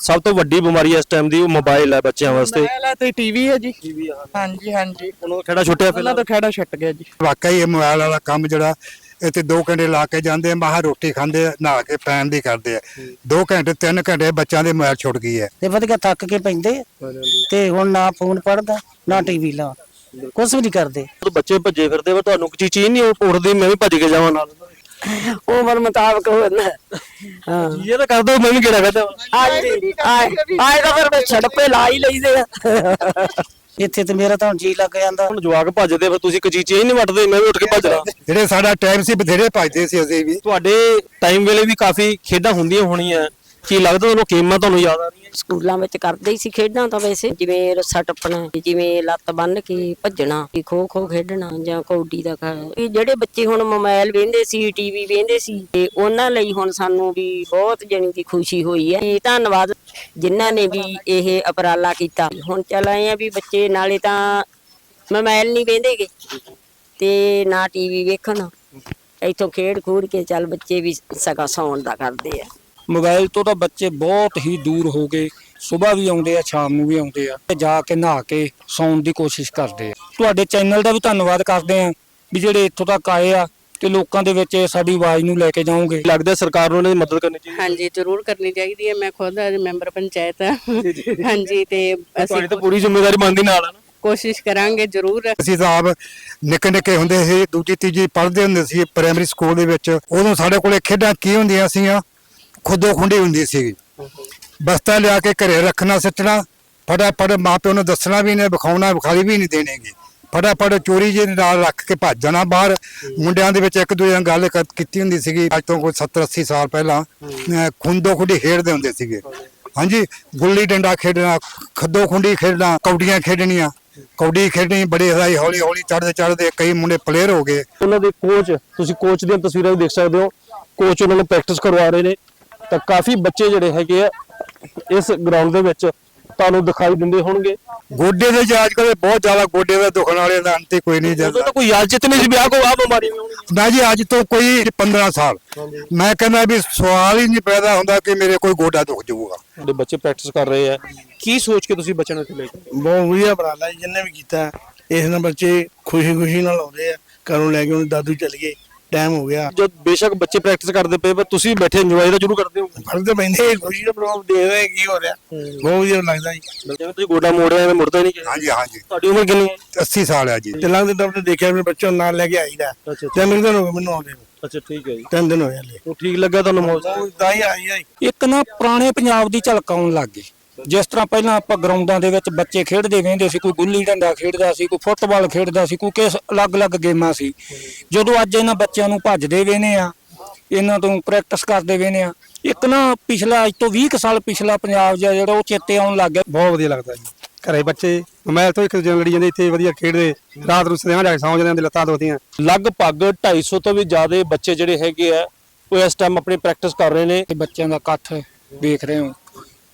ਸਭ ਤੋਂ ਵੱਡੀ ਬਿਮਾਰੀ ਇਸ ਟਾਈਮ ਦੀ ਉਹ ਮੋਬਾਈਲ ਹੈ ਬੱਚਿਆਂ ਵਾਸਤੇ। ਪਹਿਲਾਂ ਤੇ ਟੀਵੀ ਹੈ ਜੀ। ਹਾਂਜੀ ਹਾਂਜੀ। ਉਹਨਾਂ ਦਾ ਖੇੜਾ ਛੁੱਟਿਆ ਪਹਿਲਾਂ ਤਾਂ ਖੇੜਾ ਛੱਟ ਗਿਆ ਜੀ। ਵਾਕਈ ਇਹ ਮੋਬਾਈਲ ਵਾਲਾ ਕੰਮ ਜਿਹੜਾ ਇੱਥੇ 2 ਘੰਟੇ ਲਾ ਕੇ ਜਾਂਦੇ ਆ ਬਾਹਰ ਰੋਟੀ ਖਾਂਦੇ ਆ ਨਹਾ ਕੇ ਪੈਣ ਦੀ ਕਰਦੇ ਆ। 2 ਘੰਟੇ 3 ਘੰਟੇ ਬੱਚਿਆਂ ਦੇ ਮੋਬਾਈਲ ਛੁੱਟ ਗਈ ਹੈ। ਤੇ ਵਧੀਆ ਥੱਕ ਕੇ ਪੈਂਦੇ ਆ। ਤੇ ਹੁਣ ਨਾ ਫੋਨ ਪੜਦਾ ਨਾ ਟੀਵੀ ਲਾ। ਕੁਝ ਵੀ ਨਹੀਂ ਕਰਦੇ। ਜਦੋਂ ਬੱਚੇ ਭੱਜੇ ਫਿਰਦੇ ਵਾ ਤੁਹਾਨੂੰ ਕੋਈ ਚੀਜ਼ ਨਹੀਂ ਉਹ ਉੱਠਦੀ ਮੈਂ ਵੀ ਭੱਜ ਕੇ ਜਾਵਾਂ ਨਾਲ। ਉਮਰ ਮੁਤਾਬਕ ਹੁੰਦਾ ਹਾਂ। ਇਹ ਤਾਂ ਕਰਦਾ ਮੈਂ ਵੀ ਕਿਹੜਾ ਕਰਦਾ ਹਾਂਜੀ ਆਏ ਆਏ ਤਾਂ ਫਿਰ ਛੜਪੇ ਲਾ ਹੀ ਲਈਦੇ ਆ। ਇੱਥੇ ਤੇ ਮੇਰਾ ਤਾਂ ਜੀ ਲੱਗ ਜਾਂਦਾ। ਹੁਣ ਜਵਾਕ ਭੱਜਦੇ ਫਿਰ ਤੁਸੀਂ ਕੋਈ ਚੀਜ਼ ਨਹੀਂ ਵਟਦੇ ਮੈਂ ਵੀ ਉੱਠ ਕੇ ਭੱਜਦਾ ਜਿਹੜੇ ਸਾਡਾ ਟਾਈਮ ਸੀ ਬਥੇਰੇ ਭੱਜਦੇ ਸੀ ਅਸੀਂ ਵੀ। ਤੁਹਾਡੇ ਟਾਈਮ ਵੇਲੇ ਵੀ ਕਾਫੀ ਖੇਡਾਂ ਹੁੰਦੀਆਂ ਹੋਣੀਆਂ। ਕੀ ਲੱਗਦਾ ਤੁਹਾਨੂੰ ਗੇਮਾਂ ਤੁਹਾਨੂੰ ਯਾਦ ਆ ਰਹੀਆਂ? ਸਕੂਲਾਂ ਵਿੱਚ ਕਰਦੇ ਹੀ ਸੀ ਖੇਡਾਂ ਤਾਂ ਵੈਸੇ, ਜਿਵੇਂ ਰੱਸਾ ਟੱਪਣਾ, ਜਿਵੇਂ ਲੱਤ ਬੰਨ ਕੇ ਭੱਜਣਾ ਕਿ ਖੋ ਖੋ ਖੇਡਣਾ ਜਾਂ ਕੌਡੀ ਦਾ ਖੇਡ ਇਹ ਜਿਹੜੇ ਬੱਚੇ ਹੁਣ ਮੋਬਾਈਲ ਵੇਂਦੇ ਸੀ, ਟੀਵੀ ਵੇਂਦੇ ਸੀ, ਤੇ ਉਹਨਾਂ ਲਈ ਹੁਣ ਸਾਨੂੰ ਵੀ ਬਹੁਤ ਜਣੀ ਦੀ ਖੁਸ਼ੀ ਹੋਈ ਹੈ। ਤੇ ਧੰਨਵਾਦ ਜਿਨ੍ਹਾਂ ਨੇ ਵੀ ਇਹ ਉਪਰਾਲਾ ਕੀਤਾ। ਹੁਣ ਚੱਲ ਆਏ ਆ ਵੀ ਬੱਚੇ ਨਾਲੇ ਤਾਂ ਮੋਬਾਈਲ ਨਹੀਂ ਵੇਂਦੇਗੇ ਤੇ ਨਾ ਟੀਵੀ ਵੇਖਣ। ਇੱਥੋਂ ਖੇਡ ਖੂਡ ਕੇ ਚੱਲ ਬੱਚੇ ਵੀ ਸਗਾ ਸੌਣ ਦਾ ਕਰਦੇ ਆ। ਮੋਬਾਈਲ ਤੋਂ ਤਾਂ ਬੱਚੇ ਬਹੁਤ ਹੀ ਦੂਰ ਹੋ ਗਏ। ਸਵੇਰ ਵੀ ਆਉਂਦੇ ਆ ਸ਼ਾਮ ਨੂੰ ਵੀ ਆਉਂਦੇ ਆ ਤੇ ਜਾ ਕੇ ਨਹਾ ਕੇ ਸੌਣ ਦੀ ਕੋਸ਼ਿਸ਼ ਕਰਦੇ ਆ। ਤੁਹਾਡੇ ਚੈਨਲ ਦਾ ਵੀ ਧੰਨਵਾਦ ਕਰਦੇ ਆ ਵੀ ਜਿਹੜੇ ਇੱਥੋਂ ਤੱਕ ਆਏ ਆ ਤੇ ਲੋਕਾਂ ਦੇ ਵਿੱਚ ਸਾਡੀ ਆਵਾਜ਼ ਨੂੰ ਲੈ ਕੇ ਜਾਓਗੇ। ਲੱਗਦਾ ਸਰਕਾਰ ਨੂੰ ਇਹਨਾਂ ਦੀ ਮਦਦ ਕਰਨੀ ਚਾਹੀਦੀ ਹਾਂਜੀ ਜ਼ਰੂਰ ਕਰਨੀ ਚਾਹੀਦੀ ਹੈ। ਮੈਂ ਖੁਦ ਅੱਜ ਮੈਂਬਰ ਪੰਚਾਇਤ ਹਾਂ। ਹਾਂਜੀ ਤੇ ਅਸੀਂ ਤੁਹਾਡੀ ਤਾਂ ਪੂਰੀ ਜ਼ਿੰਮੇਵਾਰੀ ਬਣਦੀ ਨਾਲ ਨਾ। ਕੋਸ਼ਿਸ਼ ਕਰਾਂਗੇ ਜ਼ਰੂਰ। ਅਸੀਂ ਤਾਂ ਆਪ ਨਿੱਕੇ ਨਿੱਕੇ ਹੁੰਦੇ ਸੀ ਦੂਜੀ ਤੀਜੀ ਪੜ੍ਹਦੇ ਹੁੰਦੇ ਸੀ ਪ੍ਰਾਇਮਰੀ ਸਕੂਲ ਦੇ ਵਿੱਚ। ਉਦੋਂ ਸਾਡੇ ਕੋਲੇ ਖੇਡਾਂ ਕੀ ਹੁੰਦੀਆਂ ਸੀਗੀਆਂ? ਖੁੱਦੋ ਖੁੰਡੀ ਹੁੰਦੀ ਸੀ ਬਸਤਾ ਲਿਆ ਕੇ ਘਰੇ ਰੱਖਣਾ, ਸੱਟਣਾ, ਫਟਾਫਟ ਮਾਪਿਓ ਨੂੰ ਦੱਸਣਾ ਵੀ ਨਹੀਂ ਵਿਖਾਉਣਾ ਵਿਖਾਈ ਵੀ ਨਹੀਂ ਦੇਣਗੇ। ਫਟਾਫਟ ਚੋਰੀ ਜੇ ਨਾਲ ਰੱਖ ਕੇ ਭੱਜ ਜਾਣਾ ਬਾਹਰ। ਮੁੰਡਿਆਂ ਦੇ ਵਿੱਚ ਇੱਕ ਦੂਜੇ ਨਾਲ ਗੱਲ ਕੀਤੀ ਹੁੰਦੀ ਸੀਗੀ, ਅੱਜ ਤੋਂ ਕੋਈ 70 80 ਸਾਲ ਪਹਿਲਾਂ। ਖੁੰਦੋ ਖੁੰਡੀ ਖੇਡਦੇ ਹੁੰਦੇ ਸੀਗੇ। ਹਾਂਜੀ, ਗੁੱਲੀ ਡੰਡਾ ਖੇਡਣਾ, ਖੱਦੋ ਖੁੰਡੀ ਖੇਡਣਾ ਕੌਡੀਆਂ ਖੇਡਣੀਆਂ। ਕੌਡੀ ਖੇਡਣੀ, ਬੜੀ ਹਰਾਈ ਹੌਲੀ ਹੌਲੀ ਚੜਦੇ ਚੜਦੇ ਕਈ ਮੁੰਡੇ ਪਲੇਅਰ ਹੋ ਗਏ। ਉਹਨਾਂ ਦੇ ਕੋਚ ਤੁਸੀਂ ਕੋਚ ਦੀਆਂ ਤਸਵੀਰਾਂ ਵੀ ਦੇਖ ਸਕਦੇ ਹੋ। ਕੋਚ ਉਹਨਾਂ ਨੂੰ ਪ੍ਰੈਕਟਿਸ ਕਰਵਾ ਰਹੇ ਨੇ। ਤਾਂ ਕਾਫੀ ਬੱਚੇ ਜਿਹੜੇ ਹੈਗੇ ਆ ਇਸ ਗਰਾਊਂਡ ਦੇ ਵਿੱਚ ਤੁਹਾਨੂੰ ਦਿਖਾਈ ਦਿੰਦੇ ਹੋਣਗੇ। ਗੋਡੇ ਦੇ ਜਾਜ ਕਰੇ ਬਹੁਤ ਜ਼ਿਆਦਾ ਗੋਡੇ ਦੇ ਦੁਖਣ ਵਾਲੇ ਦਾ ਅੰਤ ਹੀ ਕੋਈ ਨਹੀਂ ਉਦੋਂ ਜਾਂਦਾ। ਤਾਂ ਕੋਈ ਯਾਦ ਚਿੱਤ ਨਹੀਂ ਸੀ ਵਿਆਹ ਕੋ ਆ ਬਿਮਾਰੀ ਨਹੀਂ ਹੋਣੀ। ਨਾ ਜੀ ਅੱਜ ਤੋਂ ਕੋਈ 15 ਸਾਲ। ਮੈਂ ਕਹਿੰਦਾ ਵੀ ਸਵਾਲ ਹੀ ਨਹੀਂ ਪੈਦਾ ਹੁੰਦਾ ਕਿ ਮੇਰੇ ਕੋਈ ਗੋਡਾ ਦੁਖ ਜਾਊਗਾ। ਤੁਹਾਡੇ ਬੱਚੇ ਪ੍ਰੈਕਟਿਸ ਕਰ ਰਹੇ ਆ। ਕੀ ਸੋਚ ਕੇ ਤੁਸੀਂ ਬੱਚਿਆਂ ਨੂੰ ਇੱਥੇ ਲੈ ਕੇ? ਬਹੁਤ ਵਧੀਆ ਉਪਰਾਲਾ ਜੀ ਜਿੰਨੇ ਵੀ ਕੀਤਾ। ਇਸ ਨਾਲ ਬੱਚੇ ਖੁਸ਼ੀ ਖੁਸ਼ੀ ਨਾਲ ਆਉਂਦੇ ਆ। ਘਰੋਂ ਲੈ ਕੇ ਉਹਨੂੰ ਦਾਦੂ ਚੱਲ ਗਏ। ਟਾਈਮ ਹੋ ਗਿਆ। ਜਦ ਬੇਸ਼ੱਕ ਬੱਚੇ ਪ੍ਰੈਕਟਿਸ ਕਰਦੇ ਪਏ ਪਰ ਤੁਸੀਂ ਬੈਠੇ ਇੰਜੋਏ ਤਾਂ ਜ਼ਰੂਰ ਕਰਦੇ ਹੋ। ਫ਼ਰਕ ਤਾਂ ਪੈਂਦੇ ਖੁਸ਼ੀ ਦਾ ਪ੍ਰੋਗਰਾਮ ਦੇਖ ਰਹੇ ਕੀ ਹੋ ਰਿਹਾ? ਬਹੁਤ ਵਧੀਆ ਲੱਗਦਾ ਜੀ। ਜਿਵੇਂ ਤੁਸੀਂ ਗੋਡਾ ਮੋੜ ਰਹੇ ਹੋ ਮੁੜਦਾ ਨਹੀਂ ਹਾਂਜੀ ਹਾਂਜੀ। ਤੁਹਾਡੀ ਉਮਰ ਕਿੰਨੀ ਹੈ? 80 ਸਾਲ ਹੈ ਜੀ। ਤੇ ਲੰਘਦੇ ਦਫਤਰ ਦੇਖਿਆ ਆਪਣੇ ਬੱਚੇ ਨੂੰ ਨਾਲ ਲੈ ਕੇ ਆਈਦਾ। ਅੱਛਾ ਤੇ ਮੇਰੇ ਹੋ ਗਏ ਮੈਨੂੰ ਆਉਂਦੇ ਅੱਛਾ ਠੀਕ ਹੈ ਜੀ। ਤਿੰਨ ਦਿਨ ਹੋਏ ਹਲੇ। ਉਹ ਠੀਕ ਲੱਗਾ ਤੁਹਾਨੂੰ ਮੌਸਮ ਉਹ ਤਾਂ ਹੀ ਆਈ ਆ ਇੱਕ ਨਾ ਪੁਰਾਣੇ ਪੰਜਾਬ ਦੀ ਝਲਕ ਆਉਣ ਲੱਗ ਗਈ। ਜਿਸ ਤਰ੍ਹਾਂ ਪਹਿਲਾਂ ਆਪਾਂ ਗਰਾਊਂਡਾਂ ਦੇ ਵਿੱਚ ਬੱਚੇ ਖੇਡਦੇ ਵੇਂਦੇ ਸੀ ਕੋਈ ਗੁੱਲੀ ਡੰਡਾ ਖੇਡਦਾ ਸੀ ਕੋਈ ਫੁੱਟਬਾਲ ਖੇਡਦਾ ਸੀ ਕੋਈ ਕਿਸ ਅਲੱਗ-ਅਲੱਗ ਗੇਮਾਂ ਸੀ। ਜਦੋਂ ਅੱਜ ਇਹਨਾਂ ਬੱਚਿਆਂ ਨੂੰ ਭੱਜਦੇ ਵੇਨੇ ਆ ਇਹਨਾਂ ਤੋਂ ਪ੍ਰੈਕਟਿਸ ਕਰਦੇ ਵੇਨੇ ਆ ਇੱਕ ਨਾ ਪਿਛਲਾ ਅੱਜ ਤੋਂ 20 ਕੁ ਸਾਲ ਪਿਛਲਾ ਪੰਜਾਬ ਜਿਹਾ ਜਿਹੜਾ ਉਹ ਚੇਤੇ ਆਉਣ ਲੱਗ ਗਿਆ। ਬਹੁਤ ਵਧੀਆ ਲੱਗਦਾ ਜੀ। ਘਰੇ ਬੱਚੇ ਮੋਬਾਈਲ ਤੋਂ ਇੱਕ ਦੂਜੇ ਲੜੀ ਜਾਂਦੇ ਇੱਥੇ ਵਧੀਆ ਖੇਡਦੇ ਰਾਤ ਨੂੰ ਸਦਿਆਂ ਜਾ ਕੇ ਸੌਂ ਜਾਂਦੇ ਲੱਤਾਂ ਦੁਖਦੀਆਂ। ਲਗਭਗ 250 ਤੋਂ ਵੀ ਜ਼ਿਆਦਾ ਬੱਚੇ ਜਿਹੜੇ ਹੈਗੇ ਆ ਉਹ ਇਸ ਟਾਈਮ ਆਪਣੀ ਪ੍ਰੈਕਟਿਸ ਕਰ ਰਹੇ ਨੇ। ਬੱਚਿਆਂ ਦਾ ਇਕੱਠ ਦੇਖ ਰਹੇ ਹੋ।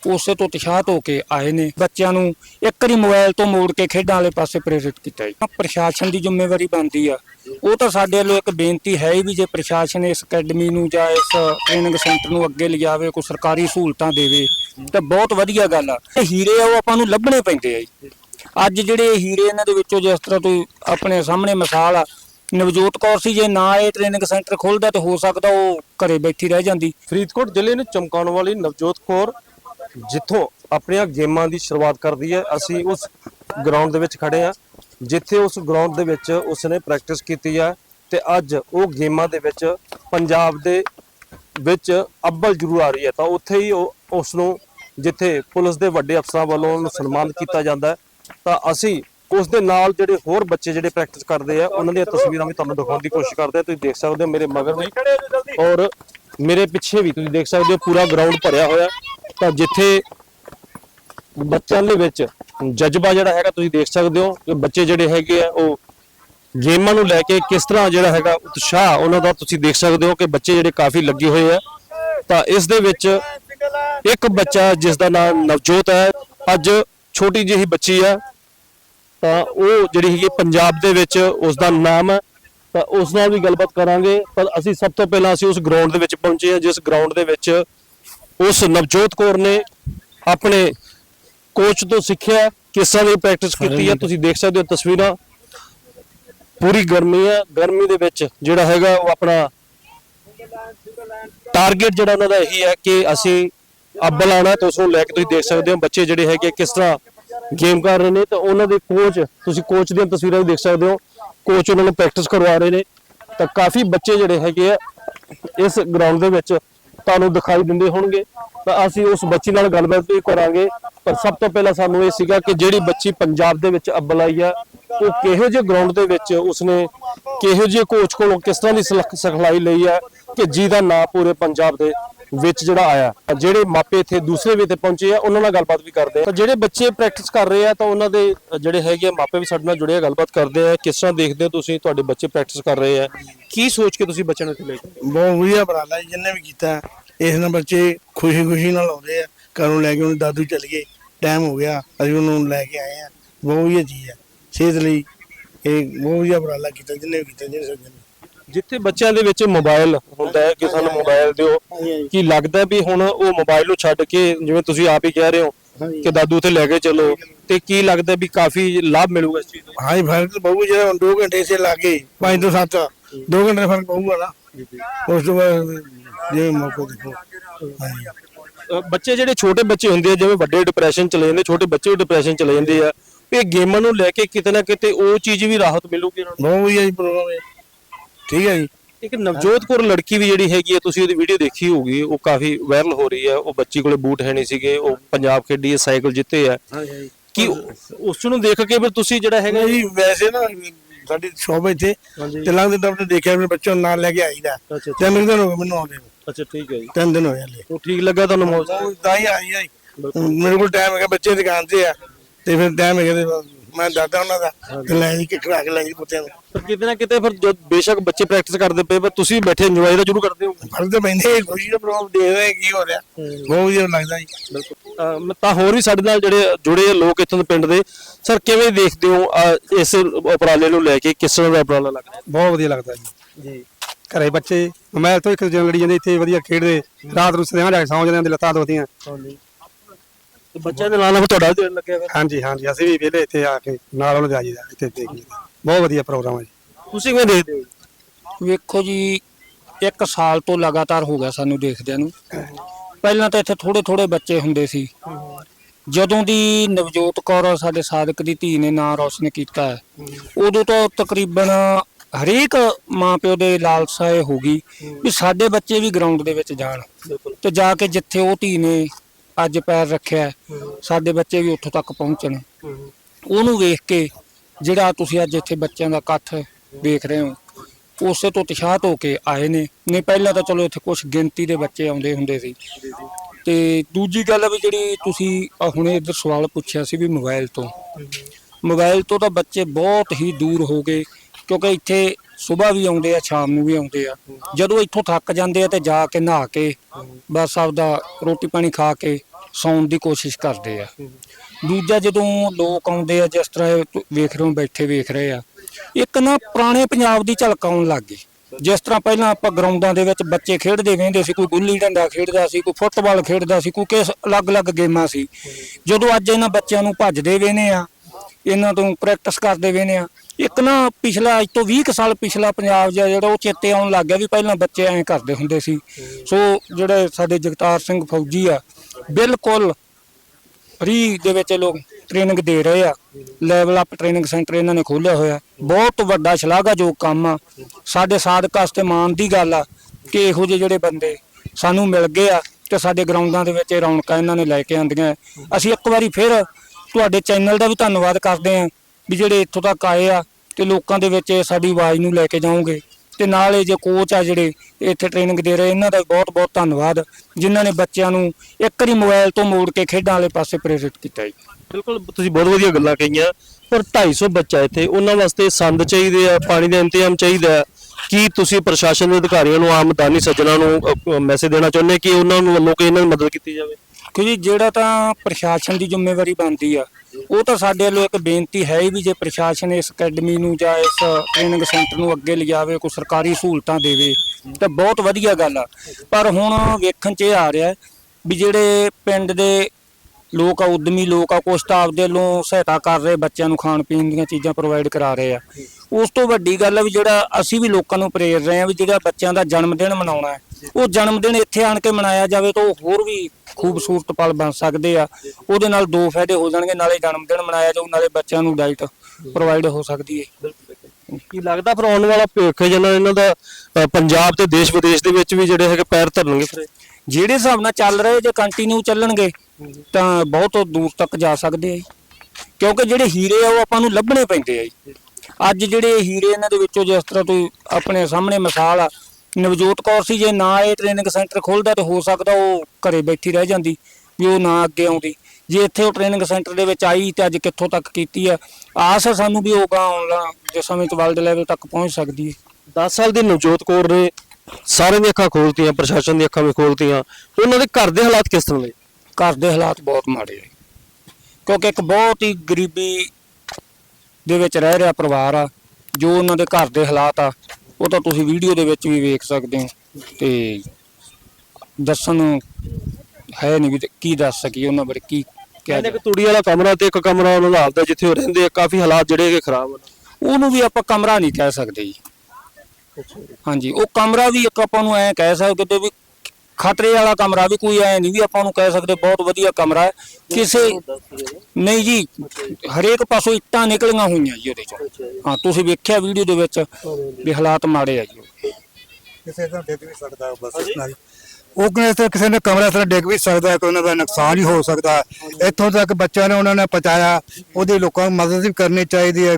ਉਸੇ ਤੋਂ ਉਤਸ਼ਾਹਤ ਹੋ ਕੇ ਆਏ ਨੇ। ਬੱਚਿਆਂ ਨੂੰ ਇੱਕ ਵਾਰੀ ਮੋਬਾਈਲ ਤੋਂ ਮੋੜ ਕੇ ਖੇਡਾਂ ਵਾਲੇ ਪਾਸੇ ਪ੍ਰੇਰਿਤ ਕੀਤਾ ਜੀ। ਪ੍ਰਸ਼ਾਸਨ ਦੀ ਜ਼ਿੰਮੇਵਾਰੀ ਬਣਦੀ ਆ। ਉਹ ਤਾਂ ਸਾਡੇ ਵੱਲੋਂ ਇੱਕ ਬੇਨਤੀ ਹੈ ਵੀ ਜੇ ਪ੍ਰਸ਼ਾਸਨ ਇਸ ਅਕੈਡਮੀ ਨੂੰ ਜਾਂ ਇਸ ਟ੍ਰੇਨਿੰਗ ਸੈਂਟਰ ਨੂੰ ਅੱਗੇ ਲਿਜਾਵੇ, ਕੋਈ ਸਰਕਾਰੀ ਸਹੂਲਤਾਂ ਦੇਵੇ, ਤਾਂ ਬਹੁਤ ਵਧੀਆ ਗੱਲ ਆ। ਇਹ ਹੀਰੇ ਆ, ਉਹ ਆਪਾਂ ਨੂੰ ਲੱਭਣੇ ਪੈਂਦੇ ਆ ਜੀ। ਅੱਜ ਜਿਹੜੇ ਹੀਰੇ ਇਹਨਾਂ ਦੇ ਵਿੱਚੋਂ ਜਿਸ ਤਰ੍ਹਾਂ ਤੁਸੀਂ ਆਪਣੇ ਸਾਹਮਣੇ ਮਿਸਾਲ ਆ, ਨਵਜੋਤ ਕੌਰ ਸੀ, ਜੇ ਨਾ ਇਹ ਟ੍ਰੇਨਿੰਗ ਸੈਂਟਰ ਖੁੱਲਦਾ ਤੇ ਹੋ ਸਕਦਾ ਉਹ ਘਰੇ ਬੈਠੀ ਰਹਿ ਜਾਂਦੀ। ਫਰੀਦਕੋਟ ਜ਼ਿਲ੍ਹੇ ਨੂੰ ਚਮਕਾਉਣ ਵਾਲੀ ਨਵਜੋਤ ਕੌਰ ਜਿੱਥੋਂ ਆਪਣੀਆਂ ਗੇਮਾਂ ਦੀ ਸ਼ੁਰੂਆਤ ਕਰਦੀ ਹੈ, ਅਸੀਂ ਉਸ ਗਰਾਊਂਡ ਦੇ ਵਿੱਚ ਖੜੇ ਆ ਜਿੱਥੇ ਉਸ ਗਰਾਊਂਡ ਦੇ ਵਿੱਚ ਉਸਨੇ ਪ੍ਰੈਕਟਿਸ ਕੀਤੀ ਹੈ ਤੇ ਅੱਜ ਉਹ ਗੇਮਾਂ ਦੇ ਵਿੱਚ ਪੰਜਾਬ ਦੇ ਵਿੱਚ ਅੱਬਲ ਜ਼ਰੂਰ ਆ ਰਹੀ ਹੈ। ਤਾਂ ਉੱਥੇ ਹੀ ਉਸ ਨੂੰ ਜਿੱਥੇ ਪੁਲਿਸ ਦੇ ਵੱਡੇ ਅਫਸਰਾਂ ਵੱਲੋਂ ਉਹਨੂੰ ਸਨਮਾਨਿਤ ਕੀਤਾ ਜਾਂਦਾ ਹੈ, ਤਾਂ ਅਸੀਂ ਉਸ ਦੇ ਨਾਲ ਜਿਹੜੇ ਹੋਰ ਬੱਚੇ ਜਿਹੜੇ ਪ੍ਰੈਕਟਿਸ ਕਰਦੇ ਆ, ਉਹਨਾਂ ਦੀਆਂ ਤਸਵੀਰਾਂ ਵੀ ਤੁਹਾਨੂੰ ਦਿਖਾਉਣ ਦੀ ਕੋਸ਼ਿਸ਼ ਕਰਦੇ ਆ ਤੁਸੀਂ ਦੇਖ ਸਕਦੇ ਹੋ ਮੇਰੇ ਮਗਰ ਨੇ। ਔਰ ਮੇਰੇ ਪਿੱਛੇ ਵੀ ਤੁਸੀਂ ਦੇਖ ਸਕਦੇ ਹੋ, ਪੂਰਾ ਗਰਾਊਂਡ ਭਰਿਆ ਹੋਇਆ। ਤਾਂ ਜਿੱਥੇ ਬੱਚਿਆਂ ਦੇ ਵਿੱਚ ਜਜ਼ਬਾ ਜਿਹੜਾ ਹੈਗਾ ਤੁਸੀਂ ਦੇਖ ਸਕਦੇ ਹੋ ਕਿ ਬੱਚੇ ਜਿਹੜੇ ਹੈਗੇ ਆ, ਉਹ ਗੇਮਾਂ ਨੂੰ ਲੈ ਕੇ ਕਿਸ ਤਰ੍ਹਾਂ ਜਿਹੜਾ ਹੈਗਾ ਉਤਸ਼ਾਹ ਉਹਨਾਂ ਦਾ ਤੁਸੀਂ ਦੇਖ ਸਕਦੇ ਹੋ ਕਿ ਬੱਚੇ ਜਿਹੜੇ ਕਾਫੀ ਲੱਗੇ ਹੋਏ ਆ। ਤਾਂ ਇਸ ਦੇ ਵਿੱਚ ਇੱਕ ਬੱਚਾ ਜਿਸ ਦਾ ਨਾਮ ਨਵਜੋਤ ਹੈ, ਅੱਜ ਛੋਟੀ ਜਿਹੀ ਬੱਚੀ ਆ। ਤਾਂ ਉਹ ਜਿਹੜੀ ਹੈਗੀ ਪੰਜਾਬ ਦੇ ਵਿੱਚ ਉਸ ਦਾ ਨਾਮ ਹੈ ਤਾਂ ਉਸ ਨਾਲ ਵੀ ਗੱਲਬਾਤ ਕਰਾਂਗੇ, ਪਰ ਅਸੀਂ ਸਭ ਤੋਂ ਪਹਿਲਾਂ ਅਸੀਂ ਉਸ ਗਰਾਊਂਡ ਦੇ ਵਿੱਚ ਪਹੁੰਚੇ ਹਾਂ, ਜਿਸ ਗਰਾਊਂਡ ਦੇ ਵਿੱਚ ਉਸ ਨਵਜੋਤ ਕੌਰ ਨੇ ਆਪਣੇ ਕੋਚ ਤੋਂ ਸਿੱਖਿਆ ਕਿਸ ਤਰ੍ਹਾਂ ਦੀ ਪ੍ਰੈਕਟਿਸ ਕੀਤੀ ਹੈ ਤੁਸੀਂ ਦੇਖ ਸਕਦੇ ਹੋ ਤਸਵੀਰਾਂ। ਪੂਰੀ ਗਰਮੀ ਹੈ ਗਰਮੀ ਦੇ ਵਿੱਚ ਜਿਹੜਾ ਹੈਗਾ ਉਹ ਆਪਣਾ ਟਾਰਗੇਟ ਜਿਹੜਾ ਉਹਨਾਂ ਦਾ ਇਹੀ ਹੈ ਕਿ ਅਸੀਂ ਅੱਬਲ ਆਉਣਾ ਤੇ ਉਸ ਨੂੰ ਲੈ ਕੇ ਤੁਸੀਂ ਦੇਖ ਸਕਦੇ ਹੋ ਬੱਚੇ ਜਿਹੜੇ ਹੈਗੇ ਕਿਸ ਤਰ੍ਹਾਂ ਗੇਮ ਕਰ ਰਹੇ ਨੇ ਤਾਂ ਉਹਨਾਂ ਦੇ ਕੋਚ ਤੁਸੀਂ ਕੋਚ ਦੀਆਂ ਤਸਵੀਰਾਂ ਵੀ ਦੇਖ ਸਕਦੇ ਹੋ। ਕੋਚ ਉਹਨਾਂ ਨੂੰ ਪ੍ਰੈਕਟਿਸ ਕਰਵਾ ਰਹੇ ਨੇ। ਤਾਂ ਕਾਫੀ ਬੱਚੇ ਜਿਹੜੇ ਹੈਗੇ ਆ ਇਸ ਗਰਾਊਂਡ ਦੇ ਵਿੱਚ ਤੁਹਾਨੂੰ ਦਿਖਾਈ ਦਿੰਦੇ ਹੋਣਗੇ। ਤਾਂ ਅਸੀਂ ਉਸ ਬੱਚੀ ਨਾਲ ਗੱਲਬਾਤ ਵੀ ਕਰਾਂਗੇ। ਪਰ ਸਭ ਤੋਂ ਪਹਿਲਾਂ ਸਾਨੂੰ ਇਹ ਸੀਗਾ ਕਿ ਜਿਹੜੀ ਬੱਚੀ ਪੰਜਾਬ ਦੇ ਵਿੱਚ ਅੱਬਲ ਆਈ ਆ, ਉਹ ਕਿਹੋ ਜਿਹੇ ਗਰਾਊਂਡ ਦੇ ਵਿੱਚ ਉਸਨੇ ਕਿਹੋ ਜਿਹੇ ਕੋਚ ਕੋਲੋਂ ਕਿਸ ਤਰ੍ਹਾਂ ਦੀ ਸਿਲਖ- ਸਿਖਲਾਈ ਲਈ ਆ ਕਿ ਜਿਹਦਾ ਨਾਂ ਪੂਰੇ ਪੰਜਾਬ ਦੇ ਵਿੱਚ ਜਿਹੜਾ ਆਇਆ ਜਿਹੜੇ ਮਾਪੇ ਇੱਥੇ ਦੂਸਰੇ ਵੀ ਇੱਥੇ ਪਹੁੰਚੇ ਆ, ਉਹਨਾਂ ਨਾਲ ਗੱਲਬਾਤ ਵੀ ਕਰਦੇ ਆ। ਤਾਂ ਜਿਹੜੇ ਬੱਚੇ ਪ੍ਰੈਕਟਿਸ ਕਰ ਰਹੇ ਆ, ਤਾਂ ਉਹਨਾਂ ਦੇ ਜਿਹੜੇ ਹੈਗੇ ਮਾਪੇ ਵੀ ਸਾਡੇ ਨਾਲ ਜੁੜੇ ਆ ਗੱਲਬਾਤ ਕਰਦੇ ਆ। ਕਿਸ ਤਰ੍ਹਾਂ ਦੇਖਦੇ ਹੋ ਤੁਸੀਂ ਤੁਹਾਡੇ ਬੱਚੇ ਪ੍ਰੈਕਟਿਸ ਕਰ ਰਹੇ ਆ? ਕੀ ਸੋਚ ਕੇ ਤੁਸੀਂ ਬੱਚਿਆਂ ਨੂੰ ਇੱਥੇ ਲੈ ਕੇ ਬਹੁਤ ਵਧੀਆ ਉਪਰਾਲਾ ਜੀ, ਜਿੰਨੇ ਵੀ ਕੀਤਾ, ਇਸ ਨਾਲ ਬੱਚੇ ਖੁਸ਼ੀ ਖੁਸ਼ੀ ਨਾਲ ਆਉਂਦੇ ਆ। ਘਰੋਂ ਲੈ ਕੇ ਉਹਨੂੰ ਦਾਦੂ ਚੱਲ ਗਏ ਟਾਈਮ ਹੋ ਗਿਆ, ਅਸੀਂ ਉਹਨੂੰ ਲੈ ਕੇ ਆਏ ਆ। ਬਹੁਤ ਵਧੀਆ ਚੀਜ਼ ਹੈ ਸਿਹਤ ਲਈ ਇਹ ਬਹੁਤ ਵਧੀਆ ਉਪਰਾਲਾ ਕੀਤਾ, ਜਿੰਨੇ ਵੀ ਕੀਤਾ ਜਿਹੜੇ ਸੱਜਣ ਜਿੱਥੇ ਬੱਚਿਆਂ ਦੇ ਵਿੱਚ ਮੋਬਾਈਲ ਹੁੰਦਾ ਹੈ ਕਿ ਸਾਨੂੰ ਮੋਬਾਈਲ ਦਿਓ ਕੀ ਲੱਗਦਾ ਵੀ ਹੁਣ ਉਹ ਮੋਬਾਈਲ ਨੂੰ ਛੱਡ ਕੇ ਜਿਵੇਂ ਤੁਸੀਂ ਆਪ ਹੀ ਕਹਿ ਰਹੇ ਹੋ ਕਿ ਦਾਦੂ ਤੇ ਲੈ ਕੇ ਚੱਲੋ ਤੇ ਕੀ ਲੱਗਦਾ ਵੀ ਕਾਫੀ ਲਾਭ ਮਿਲੂਗਾ ਇਸ ਚੀਜ਼ ਤੋਂ ਹਾਂ ਜੀ ਫ਼ਰਕ ਤਾਂ ਪਊਗਾ ਜਿਹੜਾ ਹੁਣ 2 ਘੰਟੇ ਸੇ ਲਾ ਕੇ 5 ਤੋਂ 7 2 ਘੰਟੇ ਦਾ ਫ਼ਰਕ ਪਊਗਾ ਨਾ। ਉਸ ਤੋਂ ਬਾਅਦ ਜਿਵੇਂ ਮੌਕਾ ਦੇਖੋ। ਬੱਚੇ ਜਿਹੜੇ ਛੋਟੇ ਬੱਚੇ ਹੁੰਦੇ ਆ ਜਿਵੇਂ ਵੱਡੇ ਡਿਪਰੈਸ਼ਨ ਚਲੇ ਜਾਂਦੇ ਛੋਟੇ ਬੱਚੇ ਵੀ ਡਿਪਰੈਸ਼ਨ ਚਲੇ ਜਾਂਦੇ ਆ ਇਹ ਗੇਮਾਂ ਨੂੰ ਲੈ ਕੇ ਕਿਤੇ ਨਾ ਕਿਤੇ ਉਹ ਚੀਜ਼ ਵੀ ਰਾਹਤ ਮਿਲੂਗੀ ਇਹਨਾਂ ਨੂੰ? ਬਹੁਤ ਵਧੀਆ ਜੀ ਪ੍ਰੋਗਰਾਮ ਹੈ। ਠੀਕ ਹੈ ਜੀ। ਇੱਕ ਨਵਜੋਤ ਕੌਰ ਲੜਕੀ ਵੀ ਜਿਹੜੀ ਹੈਗੀ ਹੈ ਤੁਸੀਂ ਉਹਦੀ ਵੀਡੀਓ ਦੇਖੀ ਹੋਊਗੀ ਉਹ ਕਾਫੀ ਵਾਇਰਲ ਹੋ ਰਹੀ ਹੈ। ਉਹ ਬੱਚੀ ਕੋਲੇ ਬੂਟ ਹੈ ਨਹੀਂ ਸੀਗੇ ਉਹ ਪੰਜਾਬ ਖੇਡੀ ਹੈ ਸਾਈਕਲ ਜਿੱਤੇ ਆ ਕੀ ਉਸ ਨੂੰ ਦੇਖ ਕੇ ਫਿਰ ਤੁਸੀਂ ਜਿਹੜਾ ਹੈਗਾ ਜੀ ਵੈਸੇ ਨਾ ਸਾਡੀ ਸ਼ੋਪ ਇੱਥੇ। ਤੇ ਲੰਘਦੇ ਦਫਤਰ ਦੇਖਿਆ ਮੇਰੇ ਬੱਚੇ ਨੂੰ ਨਾਲ ਲੈ ਕੇ ਆਈਦਾ। ਤੇ ਮੇਰੇ ਦਿਨ ਹੋ ਗਏ ਮੈਨੂੰ ਆਉਂਦੇ ਨੂੰ। ਅੱਛਾ ਠੀਕ ਹੈ ਜੀ। ਤਿੰਨ ਦਿਨ ਹੋਏ ਹਲੇ। ਉਹ ਠੀਕ ਲੱਗਾ ਤੁਹਾਨੂੰ ਮੌਸਮ ਤਾਂ ਹੀ ਆਈ ਆਈ ਮੇਰੇ ਕੋਲ ਟਾਈਮ ਹੈਗਾ ਬੱਚੇ ਦੁਕਾਨ ਤੇ ਆ। ਤੇ ਫਿਰ ਟਾਈਮ ਹੈਗਾ ਤੇ ਮੈਂ ਦਾਦਾ ਉਹਨਾਂ ਦਾ ਤੇ ਲੈ ਜੀ ਕਿ ਖੜਾ ਕੇ ਲੈ ਜੀ ਪੁੱਤਿਆਂ ਨੂੰ। ਪਰ ਕਿਤੇ ਨਾ ਕਿਤੇ ਫਿਰ ਜਦ ਬੇਸ਼ੱਕ ਬੱਚੇ ਪ੍ਰੈਕਟਿਸ ਕਰਦੇ ਪਏ ਪਰ ਤੁਸੀਂ ਬੈਠੇ ਇੰਜੋਏ ਤਾਂ ਜ਼ਰੂਰ ਕਰਦੇ ਹੋ ਫ਼ਰਕ ਤਾਂ ਪੈਂਦੇ ਖੁਸ਼ੀ ਦਾ ਪ੍ਰੋਗਰਾਮ ਦੇਖ ਰਹੇ ਕੀ ਹੋ ਰਿਹਾ ਬਹੁਤ ਵਧੀਆ ਲੱਗਦਾ ਜੀ। ਮੈਂ ਤਾਂ ਹੋਰ ਵੀ ਸਾਡੇ ਨਾਲ ਜਿਹੜੇ ਜੁੜੇ ਆ ਲੋਕ ਇੱਥੋਂ ਦੇ ਪਿੰਡ ਦੇ ਸਰ ਕਿਵੇਂ ਦੇਖਦੇ ਹੋ ਅਹ ਇਸ ਉਪਰਾਲੇ ਨੂੰ ਲੈ ਕੇ ਕਿਸ ਤਰ੍ਹਾਂ ਦਾ ਉਪਰਾਲਾ ਲੱਗਦਾ ਬਹੁਤ ਵਧੀਆ ਲੱਗਦਾ ਜੀ। ਜੀ। ਘਰੇ ਬੱਚੇ ਮੋਬਾਈਲ ਤੋਂ ਇੱਕ ਦੂਜੇ ਨਾਲ ਲੜੀ ਜਾਂਦੇ ਇੱਥੇ ਵਧੀਆ ਖੇਡਦੇ ਰਾਤ ਨੂੰ ਸਦਿਆਂ ਜਾ ਕੇ ਸੌਂ ਜਾਂਦੇ ਨੇ ਲੱਤਾਂ ਦੋਦੀਆਂ ਤੇ ਬੱਚਿਆਂ ਦੇ ਨਾਲ ਨਾਲ ਤੁਹਾਡਾ ਵੀ ਦਿਲ ਲੱਗਿਆ ਫਿਰ ਹਾਂਜੀ ਹਾਂਜੀ ਅਸੀਂ ਵੀ ਵਿਹਲੇ ਇੱਥੇ ਆ ਕੇ ਨਾਲ ਉਹਨੂੰ ਜਾਈਦਾ ਇੱਥੇ ਦੇਖ ਲਈਦਾ। ਬਹੁਤ ਵਧੀਆ ਪ੍ਰੋਗਰਾਮ ਹੈ ਜੀ। ਤੁਸੀਂ ਕਿਵੇਂ ਦੇਖਦੇ ਹੋ? ਵੇਖੋ ਜੀ ਇੱਕ ਸਾਲ ਤੋਂ ਲਗਾਤਾਰ ਹੋ ਗਿਆ ਸਾਨੂੰ ਦੇਖਦਿਆਂ ਨੂੰ। ਪਹਿਲਾਂ ਤਾਂ ਇੱਥੇ ਥੋੜੇ ਥੋੜੇ ਬੱਚੇ ਹੁੰਦੇ ਸੀ। ਜਦੋਂ ਦੀ ਨਵਜੋਤ ਕੌਰ ਸਾਡੇ ਸਾਦਕ ਦੀ ਧੀ ਨੇ ਨਾਂ ਰੌਸ਼ਨ ਕੀਤਾ ਹੈ ਉਦੋਂ ਤੋਂ ਤਕਰੀਬਨ ਹਰੇਕ ਮਾਪਿਓ ਦੇ ਲਾਲਸਾ ਇਹ ਹੋ ਗਈ ਵੀ ਸਾਡੇ ਬੱਚੇ ਵੀ ਗਰਾਊਂਡ ਦੇ ਵਿੱਚ ਜਾਣ। ਤੇ ਜਾ ਕੇ ਜਿੱਥੇ ਉਹ ਧੀ ਨੇ ਅੱਜ ਪੈਰ ਰੱਖਿਆ ਸਾਡੇ ਬੱਚੇ ਵੀ ਉੱਥੋਂ ਤੱਕ ਪਹੁੰਚਣ। ਉਹਨੂੰ ਵੇਖ ਕੇ ਜਿਹੜਾ ਤੁਸੀਂ ਅੱਜ ਇੱਥੇ ਬੱਚਿਆਂ ਦਾ ਇਕੱਠ ਵੇਖ ਰਹੇ ਹੋ ਉਸੇ ਤੋਂ ਉਤਸ਼ਾਹਤ ਹੋ ਕੇ ਆਏ ਨੇ। ਨਹੀਂ ਪਹਿਲਾਂ ਤਾਂ ਚਲੋ ਇੱਥੇ ਕੁਝ ਗਿਣਤੀ ਦੇ ਬੱਚੇ ਆਉਂਦੇ ਹੁੰਦੇ ਸੀ। ਤੇ ਦੂਜੀ ਗੱਲ ਵੀ ਜਿਹੜੀ ਤੁਸੀਂ ਹੁਣੇ ਇੱਧਰ ਸਵਾਲ ਪੁੱਛਿਆ ਸੀ ਵੀ ਮੋਬਾਈਲ ਤੋਂ। ਮੋਬਾਈਲ ਤੋਂ ਤਾਂ ਬੱਚੇ ਬਹੁਤ ਹੀ ਦੂਰ ਹੋ ਗਏ ਕਿਉਂਕਿ ਇੱਥੇ ਸਵੇਰ ਵੀ ਆਉਂਦੇ ਆ, ਸ਼ਾਮ ਨੂੰ ਵੀ ਆਉਂਦੇ ਆ। ਜਦੋਂ ਇੱਥੋਂ ਥੱਕ ਜਾਂਦੇ ਆ ਤੇ ਜਾ ਕੇ ਨਹਾ ਕੇ ਬਸ ਆਪਦਾ ਰੋਟੀ ਪਾਣੀ ਖਾ ਕੇ ਸੌਣ ਦੀ ਕੋਸ਼ਿਸ਼ ਕਰਦੇ ਆ। ਦੂਜਾ ਜਦੋਂ ਲੋਕ ਆਉਂਦੇ ਆ, ਜਿਸ ਤਰ੍ਹਾਂ ਇਹ ਵੇਖ ਰਹੇ ਹੋ, ਬੈਠੇ ਵੇਖ ਰਹੇ ਆ, ਇੱਕ ਨਾ ਪੁਰਾਣੇ ਪੰਜਾਬ ਦੀ ਝਲਕ ਆਉਣ ਲੱਗ ਗਈ। ਜਿਸ ਤਰ੍ਹਾਂ ਪਹਿਲਾਂ ਆਪਾਂ ਗਰਾਊਂਡਾਂ ਦੇ ਵਿੱਚ ਬੱਚੇ ਖੇਡਦੇ ਵੇਂਦੇ ਸੀ, ਕੋਈ ਗੁੱਲੀ ਡੰਡਾ ਖੇਡਦਾ ਸੀ, ਕੋਈ ਫੁੱਟਬਾਲ ਖੇਡਦਾ ਸੀ, ਕੋਈ ਕਿਸ ਅਲੱਗ-ਅਲੱਗ ਗੇਮਾਂ ਸੀ। ਜਦੋਂ ਅੱਜ ਇਹਨਾਂ ਬੱਚਿਆਂ ਨੂੰ ਭੱਜਦੇ ਵੇਨੇ ਆ ਇਹਨਾਂ ਤੋਂ ਪ੍ਰੈਕਟਿਸ ਕਰਦੇ ਵੇਨੇ ਆ। ਇੱਕ ਨਾ ਪਿਛਲਾ, ਅੱਜ ਤੋਂ 20 ਕੁ ਸਾਲ ਪਿਛਲਾ ਪੰਜਾਬ ਜਿਹਾ ਜਿਹੜਾ ਉਹ ਚੇਤੇ ਆਉਣ ਲੱਗ ਗਿਆ ਵੀ ਪਹਿਲਾਂ ਬੱਚੇ ਐਂ ਕਰਦੇ ਹੁੰਦੇ ਸੀ। ਸੋ ਜਿਹੜੇ ਸਾਡੇ ਜਗਤਾਰ ਸਿੰਘ ਫੌਜੀ ਆ, ਬਿਲਕੁਲ ਫ੍ਰੀ ਦੇ ਵਿੱਚ ਲੋਕ ਟ੍ਰੇਨਿੰਗ ਦੇ ਰਹੇ ਆ। ਲੈਵਲ ਅਪ ਟ੍ਰੇਨਿੰਗ ਸੈਂਟਰ ਇਹਨਾਂ ਨੇ ਖੋਲ੍ਹਿਆ ਹੋਇਆ। ਬਹੁਤ ਵੱਡਾ ਸ਼ਲਾਘਾਯੋਗ ਕੰਮ ਆ। ਸਾਡੇ ਸਾਧਕ ਵਾਸਤੇ ਮਾਣ ਦੀ ਗੱਲ ਆ ਕਿ ਇਹੋ ਜਿਹੇ ਜਿਹੜੇ ਬੰਦੇ ਸਾਨੂੰ ਮਿਲ ਗਏ ਆ ਤੇ ਸਾਡੇ ਗਰਾਊਂਡਾਂ ਦੇ ਵਿੱਚ ਇਹ ਰੌਣਕਾਂ ਇਹਨਾਂ ਨੇ ਲੈ ਕੇ ਆਂਦੀਆਂ ਅਸੀਂ ਇੱਕ ਵਾਰੀ ਫਿਰ ਤੁਹਾਡੇ ਚੈਨਲ ਦਾ ਵੀ ਧੰਨਵਾਦ ਕਰਦੇ ਆ ਵੀ ਜਿਹੜੇ ਇੱਥੋਂ ਤੱਕ ਆਏ ਆ ਤੇ ਲੋਕਾਂ ਦੇ ਵਿੱਚ ਸਾਡੀ ਆਵਾਜ਼ ਨੂੰ ਲੈ ਕੇ ਜਾਓਗੇ। ਤੇ ਨਾਲ ਇਹ ਜੇ ਕੋਚ ਆ ਜਿਹੜੇ ਇੱਥੇ ਟ੍ਰੇਨਿੰਗ ਦੇ ਰਹੇ, ਇਹਨਾਂ ਦਾ ਬਹੁਤ ਬਹੁਤ ਧੰਨਵਾਦ। ਜਿਨ੍ਹਾਂ ਨੇ ਬੱਚਿਆਂ ਨੂੰ ਇੱਕ ਵਾਰੀ ਮੋਬਾਈਲ ਤੋਂ ਮੋੜ ਕੇ ਖੇਡਾਂ ਵਾਲੇ ਪਾਸੇ ਪ੍ਰੇਰਿਤ ਕੀਤਾ ਜੀ। ਬਿਲਕੁਲ, ਤੁਸੀਂ ਬਹੁਤ ਵਧੀਆ ਗੱਲਾਂ ਕਹੀਆਂ। ਪਰ 250 ਬੱਚਾ ਇੱਥੇ, ਉਹਨਾਂ ਵਾਸਤੇ ਸੰਦ ਚਾਹੀਦੇ ਆ, ਪਾਣੀ ਦਾ ਇੰਤਜ਼ਾਮ ਚਾਹੀਦਾ ਕੀ ਤੁਸੀਂ ਪ੍ਰਸ਼ਾਸਨ ਦੇ ਅਧਿਕਾਰੀਆਂ ਨੂੰ, ਆਮ ਦਾਨੀ ਸੱਜਣਾ ਨੂੰ ਮੈਸੇਜ ਦੇਣਾ ਚਾਹੁੰਦੇ ਕਿ ਉਹਨਾਂ ਨੂੰ ਵੱਲੋਂ ਕਿ ਇਹਨਾਂ ਦੀ ਮਦਦ ਕੀਤੀ ਜਾਵੇ? ਕਿਉਂਕਿ ਜਿਹੜਾ ਤਾਂ ਪ੍ਰਸ਼ਾਸਨ ਦੀ ਜ਼ਿੰਮੇਵਾਰੀ ਬਣਦੀ ਆ, ਉਹ ਤਾਂ ਸਾਡੇ ਵੱਲੋਂ ਇੱਕ ਬੇਨਤੀ ਹੈ ਹੀ ਵੀ ਜੇ ਪ੍ਰਸ਼ਾਸਨ ਇਸ ਅਕੈਡਮੀ ਨੂੰ ਜਾਂ ਇਸ ਟ੍ਰੇਨਿੰਗ ਸੈਂਟਰ ਨੂੰ ਅੱਗੇ ਲਿਜਾਵੇ, ਕੋਈ ਸਰਕਾਰੀ ਸਹੂਲਤਾਂ ਦੇਵੇ, ਤਾਂ ਬਹੁਤ ਵਧੀਆ ਗੱਲ ਆ। ਪਰ ਹੁਣ ਵੇਖਣ 'ਚ ਇਹ ਆ ਰਿਹਾ ਵੀ ਜਿਹੜੇ ਪਿੰਡ ਦੇ ਲੋਕ ਆ, ਉਦਮੀ ਲੋਕ ਆ, ਕੁਛ ਤਾਂ ਆਪਦੇ ਵੱਲੋਂ ਸਹਾਇਤਾ ਕਰ ਰਹੇ, ਬੱਚਿਆਂ ਨੂੰ ਖਾਣ ਪੀਣ ਦੀਆਂ ਚੀਜ਼ਾਂ ਪ੍ਰੋਵਾਈਡ ਕਰਾ ਰਹੇ ਆ। ਉਸ ਤੋਂ ਵੱਡੀ ਗੱਲ ਆ ਵੀ ਜਿਹੜਾ ਅਸੀਂ ਵੀ ਲੋਕਾਂ ਨੂੰ ਪ੍ਰੇਰ ਰਹੇ ਆ ਵੀ ਜਿਹੜਾ ਬੱਚਿਆਂ ਦਾ ਜਨਮ ਦਿਨ ਮਨਾਉਣਾ ਹੈ ਉਹ ਜਨਮ ਦਿਨ ਇੱਥੇ ਆਣ ਕੇ ਮਨਾਇਆ ਜਾਵੇ ਤਾਂ ਉਹ ਹੋਰ ਵੀ ਖੂਬਸੂਰਤ ਪਲ ਬਣ ਸਕਦੇ ਆ। ਉਹਦੇ ਨਾਲ ਦੋ ਫਾਇਦੇ ਹੋ ਜਾਣਗੇ ਨਾਲੇ ਜਨਮ ਦਿਨ ਮਨਾਇਆ ਜਾਊ ਨਾਲੇ ਬੱਚਿਆਂ ਨੂੰ ਡਾਈਟ ਪ੍ਰੋਵਾਈਡ ਹੋ ਸਕਦੀ ਹੈ ਕੀ ਲੱਗਦਾ ਫਿਰ ਆਉਣ ਵਾਲਾ ਭਵਿੱਖ ਜਨਾਂ ਇਹਨਾਂ ਦਾ ਅ, ਪੰਜਾਬ ਤੇ ਦੇਸ਼ ਵਿਦੇਸ਼ ਦੇ ਵਿੱਚ ਵੀ ਜਿਹੜੇ ਹੈਗੇ ਪੈਰ ਧਰਨਗੇ ਫਿਰ? ਇਹ? ਜਿਹੜੇ ਹਿਸਾਬ ਨਾਲ ਚੱਲ ਰਹੇ ਜੇ ਕੰਟੀਨਿਊ ਚੱਲਣਗੇ ਤਾਂ ਬਹੁਤ ਦੂਰ ਤੱਕ ਜਾ ਸਕਦੇ ਆ ਜੀ। ਕਿਉਂਕਿ ਜਿਹੜੇ ਹੀਰੇ ਆ ਉਹ ਆਪਾਂ ਨੂੰ ਲੱਭਣੇ ਪੈਂਦੇ ਆ ਜੀ। ਅੱਜ ਜਿਹੜੇ ਹੀਰੇ ਇਹਨਾਂ ਦੇ ਵਿੱਚੋਂ ਜਿਸ ਤਰ੍ਹਾਂ ਤੁਸੀਂ ਆਪਣੇ ਸਾਹਮਣੇ ਮਿਸਾਲ ਆ ਨਵਜੋਤ ਕੌਰ ਸੀ ਜੇ ਨਾ ਇਹ ਟ੍ਰੇਨਿੰਗ ਸੈਂਟਰ ਖੋਲਦਾ ਤੇ ਹੋ ਸਕਦਾ ਉਹ ਘਰੇ ਬੈਠੀ ਰਹਿ ਜਾਂਦੀ ਵੀ ਉਹ ਨਾ ਅੱਗੇ ਆਉਂਦੀ। ਜੇ ਇੱਥੇ ਉਹ ਟ੍ਰੇਨਿੰਗ ਸੈਂਟਰ ਦੇ ਵਿੱਚ ਆਈ ਤੇ ਅੱਜ ਕਿੱਥੋਂ ਤੱਕ ਕੀਤੀ ਆ ਆਸ ਆ ਸਾਨੂੰ ਵੀ ਉਹ ਗਾਂ ਆਉਣ ਦੇ ਸਮੇਂ ਚ ਵਰਲਡ ਲੈਵਲ ਤੱਕ ਪਹੁੰਚ ਸਕਦੀ ਹੈ। 10 ਸਾਲ ਦੀ ਨਵਜੋਤ ਕੌਰ ਨੇ ਸਾਰਿਆਂ ਦੀਆਂ ਅੱਖਾਂ ਖੋਲਤੀਆਂ ਪ੍ਰਸ਼ਾਸਨ ਦੀਆਂ ਅੱਖਾਂ ਵੀ ਖੋਲਤੀਆਂ। ਉਹਨਾਂ ਦੇ ਘਰ ਦੇ ਹਾਲਾਤ ਕਿਸ ਤਰ੍ਹਾਂ ਦੇ? ਘਰ ਦੇ ਹਾਲਾਤ ਬਹੁਤ ਮਾੜੇ ਆ ਕਿਉਂਕਿ ਇੱਕ ਬਹੁਤ ਹੀ ਗਰੀਬੀ ਦੇ ਵਿੱਚ ਰਹਿ ਰਿਹਾ ਪਰਿਵਾਰ ਆ ਜੋ ਉਹਨਾਂ ਦੇ ਘਰ ਦੇ ਹਾਲਾਤ ਆ ਉਹ ਤਾਂ ਤੁਸੀਂ ਵੀਡੀਓ ਦੇ ਵਿੱਚ ਵੀ ਵੇਖ ਸਕਦੇ ਹੋ ਤੇ ਦੱਸਣ ਨੂੰ ਹੈ ਨਹੀਂ ਵੀ ਤੇ ਕੀ ਦੱਸ ਸਕੀ ਉਹਨਾਂ ਬਾਰੇ ਕੀ ਕਿਹਾ ਕਹਿੰਦੇ ਕਿ ਤੂੜੀ ਵਾਲਾ ਕਮਰਾ ਤੇ ਇੱਕ ਕਮਰਾ ਉਹਨਾਂ ਦਾ ਹੈ ਜਿੱਥੇ ਉਹ ਰਹਿੰਦੇ ਆ ਕਾਫੀ ਹਾਲਾਤ ਜਿਹੜੇ ਹੈਗੇ ਖਰਾਬ ਹਨ ਉਹਨੂੰ ਵੀ ਆਪਾਂ ਕਮਰਾ ਨਹੀਂ ਕਹਿ ਸਕਦੇ ਜੀ। ਹਾਂਜੀ ਉਹ ਕਮਰਾ ਵੀ ਇੱਕ ਆਪਾਂ ਨੂੰ ਐ ਕਹਿ ਸਕਦੇ ਵੀ ਖਤਰੇ ਵਾਲਾ ਕਮਰਾ ਵੀ ਕੋਈ ਐ ਨਹੀਂ ਵੀ ਆਪਾਂ ਨੂੰ ਕਹਿ ਸਕਦੇ ਬਹੁਤ ਵਧੀਆ ਕਮਰਾ ਹੈ। ਕਿਸੇ ਨਹੀਂ ਜੀ ਹਰੇਕ ਪਾਸੋਂ ਇੱਟਾਂ ਨਿਕਲੀਆਂ ਹੋਈਆਂ ਜੀ ਉਹਦੇ ਚੋਂ। ਹਾਂ ਤੁਸੀਂ ਵੇਖਿਆ ਵੀਡੀਓ ਦੇ ਵਿੱਚ ਵੀ ਹਾਲਾਤ ਮਾੜੇ ਆ ਜੀ। ਕਿਸੇ ਦਾ ਡਿੱਗ ਵੀ ਸਕਦਾ ਬਸ ਇਤਨਾ ਹੀ। ਉਹ ਕਿਸੇ ਕਿਸੇ ਨੇ ਕਮਰਾ ਤੇ ਡਿੱਗ ਵੀ ਸਕਦਾ ਹੈ ਕੋਈ ਉਹਨਾਂ ਦਾ ਨੁਕਸਾਨ ਹੀ ਹੋ ਸਕਦਾ ਹੈ। ਇੱਥੋਂ ਤੱਕ ਬੱਚਿਆਂ ਨੇ ਉਹਨਾਂ ਨੇ ਪਹੁੰਚਾਇਆ ਉਹਦੀ ਲੋਕਾਂ ਨੂੰ ਮਦਦ ਵੀ ਕਰਨੀ ਚਾਹੀਦੀ ਹੈ।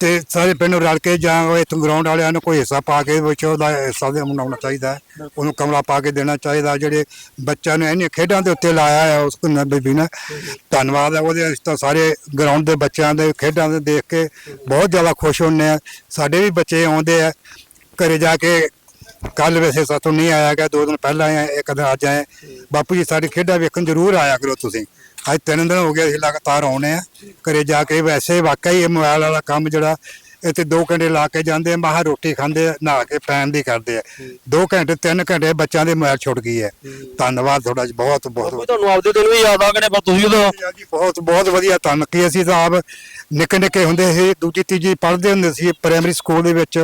ਤੇ ਸਾਰੇ ਪਿੰਡ ਨੂੰ ਰਲ ਕੇ ਜਾਂ ਇੱਥੋਂ ਗਰਾਊਂਡ ਵਾਲਿਆਂ ਨੂੰ ਕੋਈ ਹਿੱਸਾ ਪਾ ਕੇ ਵਿੱਚ ਉਹਦਾ ਹਿੱਸਾ ਦੇ ਮਨਾਉਣਾ ਚਾਹੀਦਾ ਹੈ। ਉਹਨੂੰ ਕਮਰਾ ਪਾ ਕੇ ਦੇਣਾ ਚਾਹੀਦਾ ਜਿਹੜੇ ਬੱਚਿਆਂ ਨੂੰ ਇਹਨੀਆਂ ਖੇਡਾਂ ਦੇ ਉੱਤੇ ਲਾਇਆ ਹੈ ਉਸ ਨੂੰ ਬੀਬੀ ਨੇ ਧੰਨਵਾਦ ਹੈ ਉਹਦੇ ਅਸੀਂ ਤਾਂ ਸਾਰੇ ਗਰਾਊਂਡ ਦੇ ਬੱਚਿਆਂ ਦੇ ਖੇਡਾਂ ਦੇ ਦੇਖ ਕੇ ਬਹੁਤ ਜ਼ਿਆਦਾ ਖੁਸ਼ ਹੁੰਨੇ ਆ ਸਾਡੇ ਵੀ ਬੱਚੇ ਆਉਂਦੇ ਆ। ਘਰੇ ਜਾ ਕੇ ਕੱਲ ਵੈਸੇ ਸਾਥੋਂ ਨਹੀਂ ਆਇਆ ਗਿਆ ਦੋ ਦਿਨ ਪਹਿਲਾਂ ਆਇਆ ਇੱਕ ਦਿਨ ਅੱਜ ਆਏ ਬਾਪੂ ਜੀ ਸਾਡੀ ਖੇਡਾਂ ਵੇਖਣ ਜ਼ਰੂਰ ਆਇਆ ਕਰੋ ਤੁਸੀਂ। ਅੱਜ ਤਿੰਨ ਦਿਨ ਹੋ ਗਏ ਅਸੀਂ ਲਗਾਤਾਰ ਆਉਣੇ ਆ। ਘਰੇ ਜਾ ਕੇ ਵੈਸੇ ਵਾਕਈ ਇਹ ਮੋਬਾਈਲ ਵਾਲਾ ਕੰਮ ਜਿਹੜਾ ਇੱਥੇ 2 ਘੰਟੇ ਲਾ ਕੇ ਜਾਂਦੇ ਆ ਬਾਹਰ ਰੋਟੀ ਖਾਂਦੇ ਆ ਨਹਾ ਕੇ ਪੈਣ ਦੀ ਕਰਦੇ ਆ। 2 ਘੰਟੇ 3 ਘੰਟੇ ਬੱਚਿਆਂ ਦੇ ਮੋਬਾਈਲ ਛੁੱਟ ਗਈ ਹੈ। ਧੰਨਵਾਦ ਤੁਹਾਡਾ ਜੀ ਬਹੁਤ ਬਹੁਤ ਤੁਹਾਨੂੰ ਆਪਦੇ ਦਿਨ ਵੀ ਯਾਦ ਆ ਗਏ ਨੇ ਪਰ ਤੁਸੀਂ ਜੀ ਬਹੁਤ ਬਹੁਤ ਵਧੀਆ ਧੰਨ ਕੀ ਅਸੀਂ ਤਾਂ ਆਪ ਨਿੱਕੇ ਨਿੱਕੇ ਹੁੰਦੇ ਸੀ ਦੂਜੀ ਤੀਜੀ ਪੜ੍ਹਦੇ ਹੁੰਦੇ ਸੀ ਪ੍ਰਾਇਮਰੀ ਸਕੂਲ ਦੇ ਵਿੱਚ।